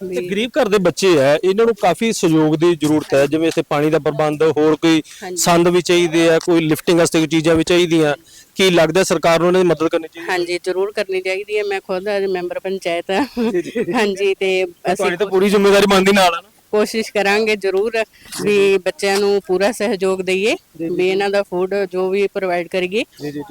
ਤੇ ਵੀ ਗਰੀਬ ਘਰ ਦੇ ਬੱਚੇ ਆ ਇਹਨਾਂ ਨੂੰ ਕਾਫੀ ਸਹਿਯੋਗ ਦੀ ਜ਼ਰੂਰਤ ਹੈ ਜਿਵੇਂ ਇੱਥੇ ਪਾਣੀ ਦਾ ਪ੍ਰਬੰਧ ਹੋਰ ਕੋਈ ਸੰਦ ਵੀ ਚਾਹੀਦੇ ਆ ਕੋਈ ਲਿਫਟਿੰਗ ਵਾਸਤੇ ਕੋਈ ਚੀਜ਼ਾਂ ਵੀ ਚਾਹੀਦੀਆਂ। ਕੀ ਲੱਗਦਾ ਸਰਕਾਰ ਨੂੰ ਇਹਨਾਂ ਦੀ ਮਦਦ ਕਰਨੀ ਚਾਹੀਦੀ? ਹਾਂਜੀ ਜ਼ਰੂਰ ਕਰਨੀ ਚਾਹੀਦੀ ਹੈ ਮੈਂ ਖੁਦ ਮੈਂਬਰ ਪੰਚਾਇਤ ਹਾਂ। ਹਾਂਜੀ ਤੇ ਅਸੀਂ ਤੁਹਾਡੀ ਤਾਂ ਪੂਰੀ ਜ਼ਿੰਮੇਵਾਰੀ ਬਣਦੀ ਨਾਲ ਆ ਨਾ। ਕੋਸ਼ਿਸ਼ ਕਰਾਂਗੇ ਜ਼ਰੂਰ ਵੀ ਬੱਚਿਆਂ ਨੂੰ ਪੂਰਾ ਸਹਿਯੋਗ ਦਈਏ ਵੀ ਇਹਨਾਂ ਦਾ ਫੂਡ ਜੋ ਵੀ ਪ੍ਰੋਵਾਈਡ ਕਰੀਏ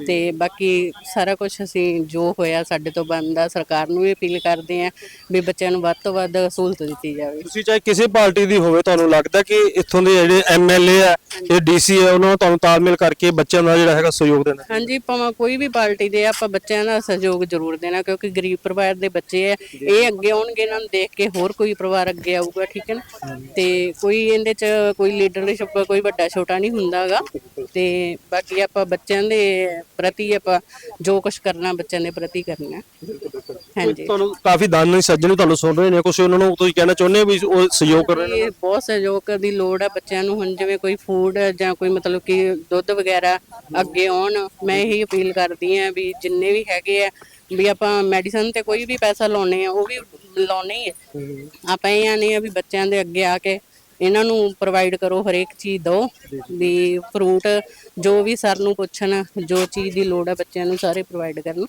ਤੇ ਬਾਕੀ ਸਾਰਾ ਕੁਝ ਅਸੀਂ ਜੋ ਹੋਇਆ ਸਾਡੇ ਤੋਂ ਬਣਦਾ ਸਰਕਾਰ ਨੂੰ ਵੀ ਅਪੀਲ ਕਰਦੇ ਆਂ ਵੀ ਬੱਚਿਆਂ ਨੂੰ ਵੱਧ ਤੋਂ ਵੱਧ ਸਹੂਲਤ ਦਿੱਤੀ ਜਾਵੇ। ਤੁਸੀਂ ਚਾਹੇ ਕਿਸੇ ਪਾਰਟੀ ਦੀ ਹੋਵੇ ਤੁਹਾਨੂੰ ਲੱਗਦਾ ਕਿ ਇੱਥੋਂ ਦੇ ਜਿਹੜੇ ਐਮਐਲਏ ਆ ਇਹ ਡੀਸੀ ਆ ਉਹਨਾਂ ਨੂੰ ਤੁਹਾਨੂੰ ਤਾਲਮੇਲ ਕਰਕੇ ਬੱਚਿਆਂ ਦਾ ਜਿਹੜਾ ਹੈਗਾ ਸਹਿਯੋਗ ਦੇਣਾ ਹਾਂਜੀ ਭਾਵੇਂ ਕੋਈ ਵੀ ਪਾਰਟੀ ਦੇ ਆਪਾਂ ਬੱਚਿਆਂ ਦਾ ਸਹਿਯੋਗ ਜ਼ਰੂਰ ਦੇਣਾ ਕਿਉਂਕਿ ਗਰੀਬ ਪਰਿਵਾਰ ਦੇ ਬੱਚੇ ਆ। ਇਹ ਅੱਗੇ ਆਉਣਗੇ ਇਹਨਾਂ ਨੂੰ ਦੇਖ ਕੇ ਹੋਰ ਕੋਈ ਪਰਿਵਾਰ ਅੱਗੇ ਆਊਗਾ ਠੀਕ ਹੈ ਨਾ? ਤੇ ਕੋਈ ਇਹਦੇ ਚ ਕੋਈ ਲੀਡਰਸ਼ਿਪ ਕੋਈ ਵੱਡਾ ਛੋਟਾ ਨਹੀਂ ਹੁੰਦਾਗਾ ਤੇ ਬਾਕੀ ਆਪਾਂ ਬੱਚਿਆਂ ਦੇ ਪ੍ਰਤੀ ਆਪਾਂ ਜੋ ਕੁਝ ਕਰਨਾ ਬੱਚਿਆਂ ਦੇ ਪ੍ਰਤੀ ਕਰਨਾ। ਹਾਂਜੀ। ਤੁਹਾਨੂੰ ਕਾਫੀ ਦਾਨੀ ਸੱਜਣ ਵੀ ਤੁਹਾਨੂੰ ਸੁਣ ਰਹੇ ਨੇ ਕੁਝ ਉਹਨਾਂ ਨੂੰ ਤੁਸੀਂ ਕਹਿਣਾ ਚਾਹੁੰਦੇ ਹੋ ਵੀ ਉਹ ਸਹਿਯੋਗ ਕਰ ਰਹੇ ਨੇ? ਇਹ ਬਹੁਤ ਸਹਿਯੋਗ ਦੀ ਲੋੜ ਹੈ ਬੱਚਿਆਂ ਨੂੰ। ਹੁਣ ਜਿਵੇਂ ਕੋਈ ਫੂਡ ਜਾਂ ਕੋਈ ਮਤਲਬ ਕਿ ਦੁੱਧ ਵਗੈਰਾ ਅੱਗੇ ਆਉਣ ਮੈਂ ਇਹੀ ਅਪੀਲ ਕਰਦੀ ਆ ਵੀ ਜਿੰਨੇ ਵੀ ਹੈਗੇ ਆ ਵੀ ਆਪਾਂ ਮੈਡੀਸਨ ਤੇ ਕੋਈ ਵੀ ਪੈਸਾ ਲਾਉਨੇ ਆ ਉਹ ਵੀ ਲਾਉਣੇ ਹੀ। ਆਪਾਂ ਇਹ ਆਨੇ ਆ ਵੀ ਬੱਚਿਆਂ ਦੇ ਅੱਗੇ ਆ ਕੇ ਇਹਨਾਂ ਨੂੰ ਪ੍ਰੋਵਾਈਡ ਕਰੋ ਹਰੇਕ ਚੀਜ਼ ਦਿਓ ਵੀ ਫਰੂਟ ਜੋ ਵੀ ਸਰ ਨੂੰ ਪੁੱਛਣ ਜੋ ਚੀਜ਼ ਦੀ ਲੋੜ ਹੈ ਬੱਚਿਆਂ ਨੂੰ ਸਾਰੇ ਪ੍ਰੋਵਾਈਡ ਕਰਨ।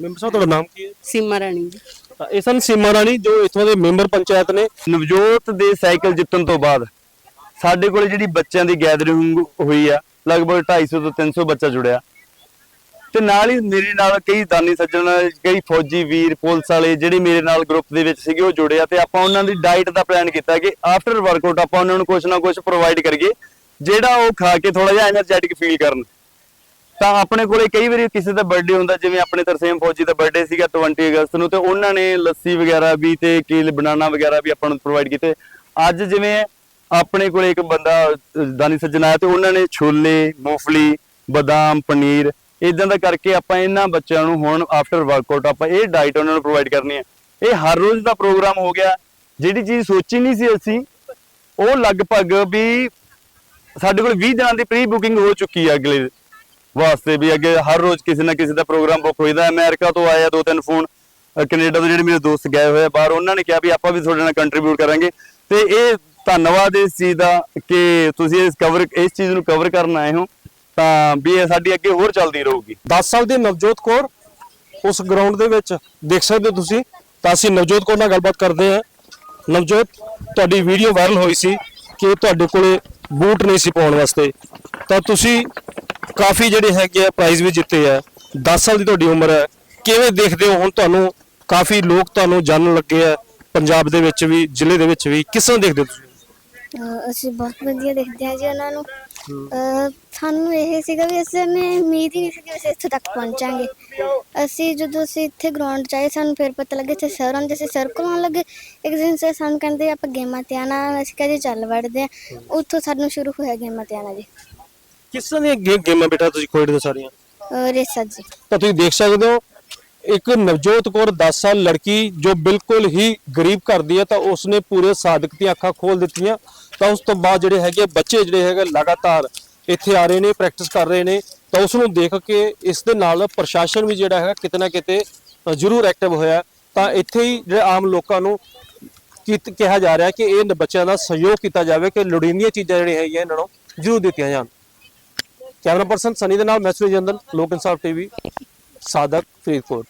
ਮੈਂਬਰ ਸਾਹਿਬ ਤੁਹਾਡਾ ਨਾਮ ਕੀ ਹੈ? ਸੀਮਾ ਰਾਣੀ ਜੀ। ਇਹ ਸਨ ਸੀਮਾ ਰਾਣੀ ਜੋ ਇੱਥੋਂ ਦੇ ਮੈਂਬਰ ਪੰਚਾਇਤ ਨੇ ਨਵਜੋਤ ਦੇ ਸਾਈਕਲ ਜਿੱਤਣ ਤੋਂ ਬਾਅਦ। ਸਾਡੇ ਕੋਲ ਜਿਹੜੀ ਬੱਚਿਆਂ ਦੀ ਗੈਦਰਿੰਗ ਹੋਈ ਆ ਲਗਭਗ 250 ਤੋਂ 300 ਬੱਚਾ ਜੁੜਿਆ। ਤੇ ਨਾਲ ਹੀ ਮੇਰੇ ਨਾਲ ਕਈ ਦਾਨੀ ਸੱਜਣ, ਕਈ ਫੌਜੀ ਵੀਰ, ਪੁਲਿਸ ਵਾਲੇ ਜਿਹੜੇ ਮੇਰੇ ਨਾਲ ਗਰੁੱਪ ਦੇ ਵਿੱਚ ਸੀਗੇ, ਉਹ ਜੁੜੇ ਆ ਤੇ ਆਪਾਂ ਉਹਨਾਂ ਦੀ ਡਾਈਟ ਦਾ ਪਲਾਨ ਕੀਤਾ ਕਿ ਆਫਟਰ ਵਰਕਆਊਟ ਆਪਾਂ ਉਹਨਾਂ ਨੂੰ ਕੁਝ ਨਾ ਕੁਝ ਪ੍ਰੋਵਾਈਡ ਕਰੀਏ, ਜਿਹੜਾ ਉਹ ਖਾ ਕੇ ਥੋੜਾ ਜਿਹਾ એનર્ਜੈਟਿਕ ਫੀਲ ਕਰਨ। ਤਾਂ ਆਪਣੇ ਕੋਲੇ ਕਈ ਵਾਰੀ ਕਿਸੇ ਦਾ ਬਰਥਡੇ ਹੁੰਦਾ, ਜਿਵੇਂ ਆਪਣੇ ਤਰਸੇਮ ਫੌਜੀ ਦਾ ਬਰਥਡੇ ਸੀਗਾ 20 ਅਗਸਤ ਨੂੰ, ਤੇ ਉਹਨਾਂ ਨੇ ਲੱਸੀ ਵਗੈਰਾ ਵੀ ਤੇ ਕੇਲ ਬਨਾਨਾ ਵਗੈਰਾ ਵੀ ਆਪਾਂ ਨੂੰ ਪ੍ਰੋਵਾਈਡ ਕੀਤੇ। ਅੱਜ ਜਿਵੇਂ ਆਪਣੇ ਕੋਲੇ ਇੱਕ ਬੰਦਾ ਦਾਨੀ ਸੱਜਣ ਆਇਆ ਤੇ ਉਹਨਾਂ ਨੇ ਛੋਲੇ, ਮੂੰਗਫਲੀ, ਬਦਾਮ, ਪਨੀਰ ਇਦਾਂ ਦਾ ਕਰਕੇ ਆਪਾਂ ਇਹਨਾਂ ਬੱਚਿਆਂ ਨੂੰ ਹੁਣ ਆਫਟਰ ਵਰਕਆਊਟ ਆਪਾਂ ਇਹ ਡਾਈਟ ਉਹਨਾਂ ਨੂੰ ਪ੍ਰੋਵਾਈਡ ਕਰਨੀ ਹੈ। ਇਹ ਹਰ ਰੋਜ਼ ਦਾ ਪ੍ਰੋਗਰਾਮ ਹੋ ਗਿਆ। ਜਿਹੜੀ ਚੀਜ਼ ਸੋਚੀ ਨਹੀਂ ਸੀ ਅਸੀਂ, ਉਹ ਲਗਭਗ ਵੀ ਸਾਡੇ ਕੋਲ 20 ਦਿਨਾਂ ਦੀ ਪ੍ਰੀ ਬੁਕਿੰਗ ਹੋ ਚੁੱਕੀ ਹੈ ਅਗਲੇ ਵਾਸਤੇ ਵੀ ਅੱਗੇ ਹਰ ਰੋਜ਼ ਕਿਸੇ ਨਾ ਕਿਸੇ ਦਾ ਪ੍ਰੋਗਰਾਮ ਬੁੱਕ ਹੋਈਦਾ। ਅਮਰੀਕਾ ਤੋਂ ਆਇਆ ਦੋ ਤਿੰਨ ਫੋਨ ਕੈਨੇਡਾ ਤੋਂ ਜਿਹੜੇ ਮੇਰੇ ਦੋਸਤ ਗਏ ਹੋਏ ਆ ਬਾਹਰ, ਉਹਨਾਂ ਨੇ ਕਿਹਾ ਵੀ ਆਪਾਂ ਵੀ ਤੁਹਾਡੇ ਨਾਲ ਕੰਟਰੀਬਿਊਟ ਕਰਾਂਗੇ। ਤੇ ਇਹ ਧੰਨਵਾਦ ਇਸ ਚੀਜ਼ ਦਾ ਕਿ ਤੁਸੀਂ ਇਸ ਕਵਰ ਇਸ ਚੀਜ਼ ਨੂੰ ਕਵਰ ਕਰਨ ਆਏ ਹੋ। ਤਾਂ ਵੀ ਇਹ ਸਾਡੀ ਅੱਗੇ ਹੋਰ ਚੱਲਦੀ ਰਹੂਗੀ। 10 ਸਾਲ ਦੀ ਨਵਜੋਤ ਕੌਰ ਉਸ ਗਰਾਊਂਡ ਦੇ ਵਿੱਚ ਦੇਖ ਸਕਦੇ ਹੋ ਤੁਸੀਂ ਤਾਂ ਅਸੀਂ ਨਵਜੋਤ ਕੌਰ ਨਾਲ ਗੱਲਬਾਤ ਕਰਦੇ ਹਾਂ। ਨਵਜੋਤ ਤੁਹਾਡੀ ਵੀਡੀਓ ਵਾਇਰਲ ਹੋਈ ਸੀ ਕਿ ਤੁਹਾਡੇ ਕੋਲੇ ਬੂਟ ਨਹੀਂ ਸੀ ਪਾਉਣ ਵਾਸਤੇ। ਤਾਂ ਤੁਸੀਂ ਕਾਫੀ ਜਿਹੜੇ ਹੈਗੇ ਆ ਪ੍ਰਾਈਜ਼ ਵੀ ਜਿੱਤੇ ਆ। 10 ਸਾਲ ਦੀ ਤੁਹਾਡੀ ਉਮਰ ਹੈ। ਕਿਵੇਂ ਦੇਖਦੇ ਹੋ? ਹੁਣ ਤੁਹਾਨੂੰ ਕਾਫੀ ਲੋਕ ਤੁਹਾਨੂੰ ਜਾਣਨ ਲੱਗੇ ਆ। ਪੰਜਾਬ ਦੇ ਵਿੱਚ ਵੀ ਜ਼ਿਲ੍ਹੇ ਦੇ ਵਿੱਚ ਵੀ। ਕਿਸ ਤਰ੍ਹਾਂ ਦੇਖਦੇ ਹੋ ਤੁਸੀਂ? ਅਸੀਂ ਬਹੁਤ ਵਧੀਆ ਦੇਖਦੇ ਹਾਂ ਜੀ ਉਹਨਾਂ ਨੂੰ। ਸਾਨੂੰ ਇਹ ਸੀਗਾ ਵੀ ਅਸੀਂ ਨੇ ਉਮੀਦ ਹੀ ਨਹੀਂ ਸੀ ਕਿ ਅਸੀਂ ਇੱਥੇ ਤੱਕ ਪਹੁੰਚਾਂਗੇ। ਅਸੀਂ ਜਦੋਂ ਅਸੀਂ ਇੱਥੇ ਗਰਾਊਂਡ 'ਚ ਆਏ ਸਾਨੂੰ ਫਿਰ ਪਤਾ ਲੱਗਿਆ ਇੱਥੇ ਸਰ ਹੁੰਦੇ ਸੀ ਸਰ ਕੋਲ ਆਉਣ ਲੱਗੇ। ਇੱਕ ਦਿਨ ਸੇ ਸਾਨੂੰ ਕਹਿੰਦੇ ਆਪਾਂ ਗੇਮਾਂ ਤੇ ਆਣਾ ਅਸੀਂ ਕਹਿੰਦੇ ਚੱਲ ਵੜਦੇ ਆ ਉੱਥੋਂ ਸਾਨੂੰ ਸ਼ੁਰੂ ਹੋਇਆ ਗੇਮਾਂ ਤੇ ਆਣਾ ਜੀ। ਕਿਸ ਤਰ੍ਹਾਂ ਦੀਆਂ ਗੇ- ਗੇਮਾਂ ਬੇਟਾ ਤੁਸੀਂ ਖੇਡਦੇ ਸਾਰੀਆਂ? ਅਹ ਰੇਸਾ ਜੀ। ਤਾਂ ਤੁਸੀਂ ਦੇਖ ਸਕਦੇ ਹੋ ਇੱਕ ਨਵਜੋਤ ਕੌਰ 10 ਸਾਲ ਲੜਕੀ ਜੋ ਬਿਲਕੁਲ ਹੀ ਗਰੀਬ ਘਰ ਦੀ ਹੈ ਤਾਂ ਉਸਨੇ ਪੂਰੇ ਸਾਦਕ ਦੀਆਂ ਅੱਖਾਂ ਖੋਲ ਦਿੱਤੀਆਂ। ਤਾਂ ਉਸ ਤੋਂ ਬਾਅਦ ਜਿਹੜੇ ਹੈਗੇ ਬੱਚੇ ਜਿਹੜੇ ਹੈਗੇ ਲਗਾਤਾਰ ਇੱਥੇ ਆ ਰਹੇ ਨੇ ਪ੍ਰੈਕਟਿਸ ਕਰ ਰਹੇ ਨੇ, ਤਾਂ ਉਸ ਨੂੰ ਦੇਖ ਕੇ ਇਸ ਦੇ ਨਾਲ ਪ੍ਰਸ਼ਾਸਨ ਵੀ ਜਿਹੜਾ ਹੈਗਾ ਕਿਤੇ ਨਾ ਕਿਤੇ ਜ਼ਰੂਰ ਐਕਟਿਵ ਹੋਇਆ। ਤਾਂ ਇੱਥੇ ਹੀ ਜਿਹੜੇ ਆਮ ਲੋਕਾਂ ਨੂੰ ਕੀਤ, ਕਿਹਾ ਜਾ ਰਿਹਾ ਕਿ ਇਹ ਬੱਚਿਆਂ ਦਾ ਸਹਿਯੋਗ ਕੀਤਾ ਜਾਵੇ ਕਿ ਲੋੜੀਂਦੀਆਂ ਚੀਜ਼ਾਂ ਜਿਹੜੀਆਂ ਹੈਗੀਆਂ ਇਹਨਾਂ ਨੂੰ ਜ਼ਰੂਰ ਦਿੱਤੀਆਂ ਜਾਣ। ਕੈਮਰਾ ਪਰਸਨ ਸਨੀ ਦੇ ਨਾਲ, ਮੈਂ ਸੁਰੇਸ਼ ਜੰਦਨ ਲੋਕ ਇਨਸਾਫ ਟੀਵੀ ਸਾਦਕ ਫਰੀਦਕੋਟ।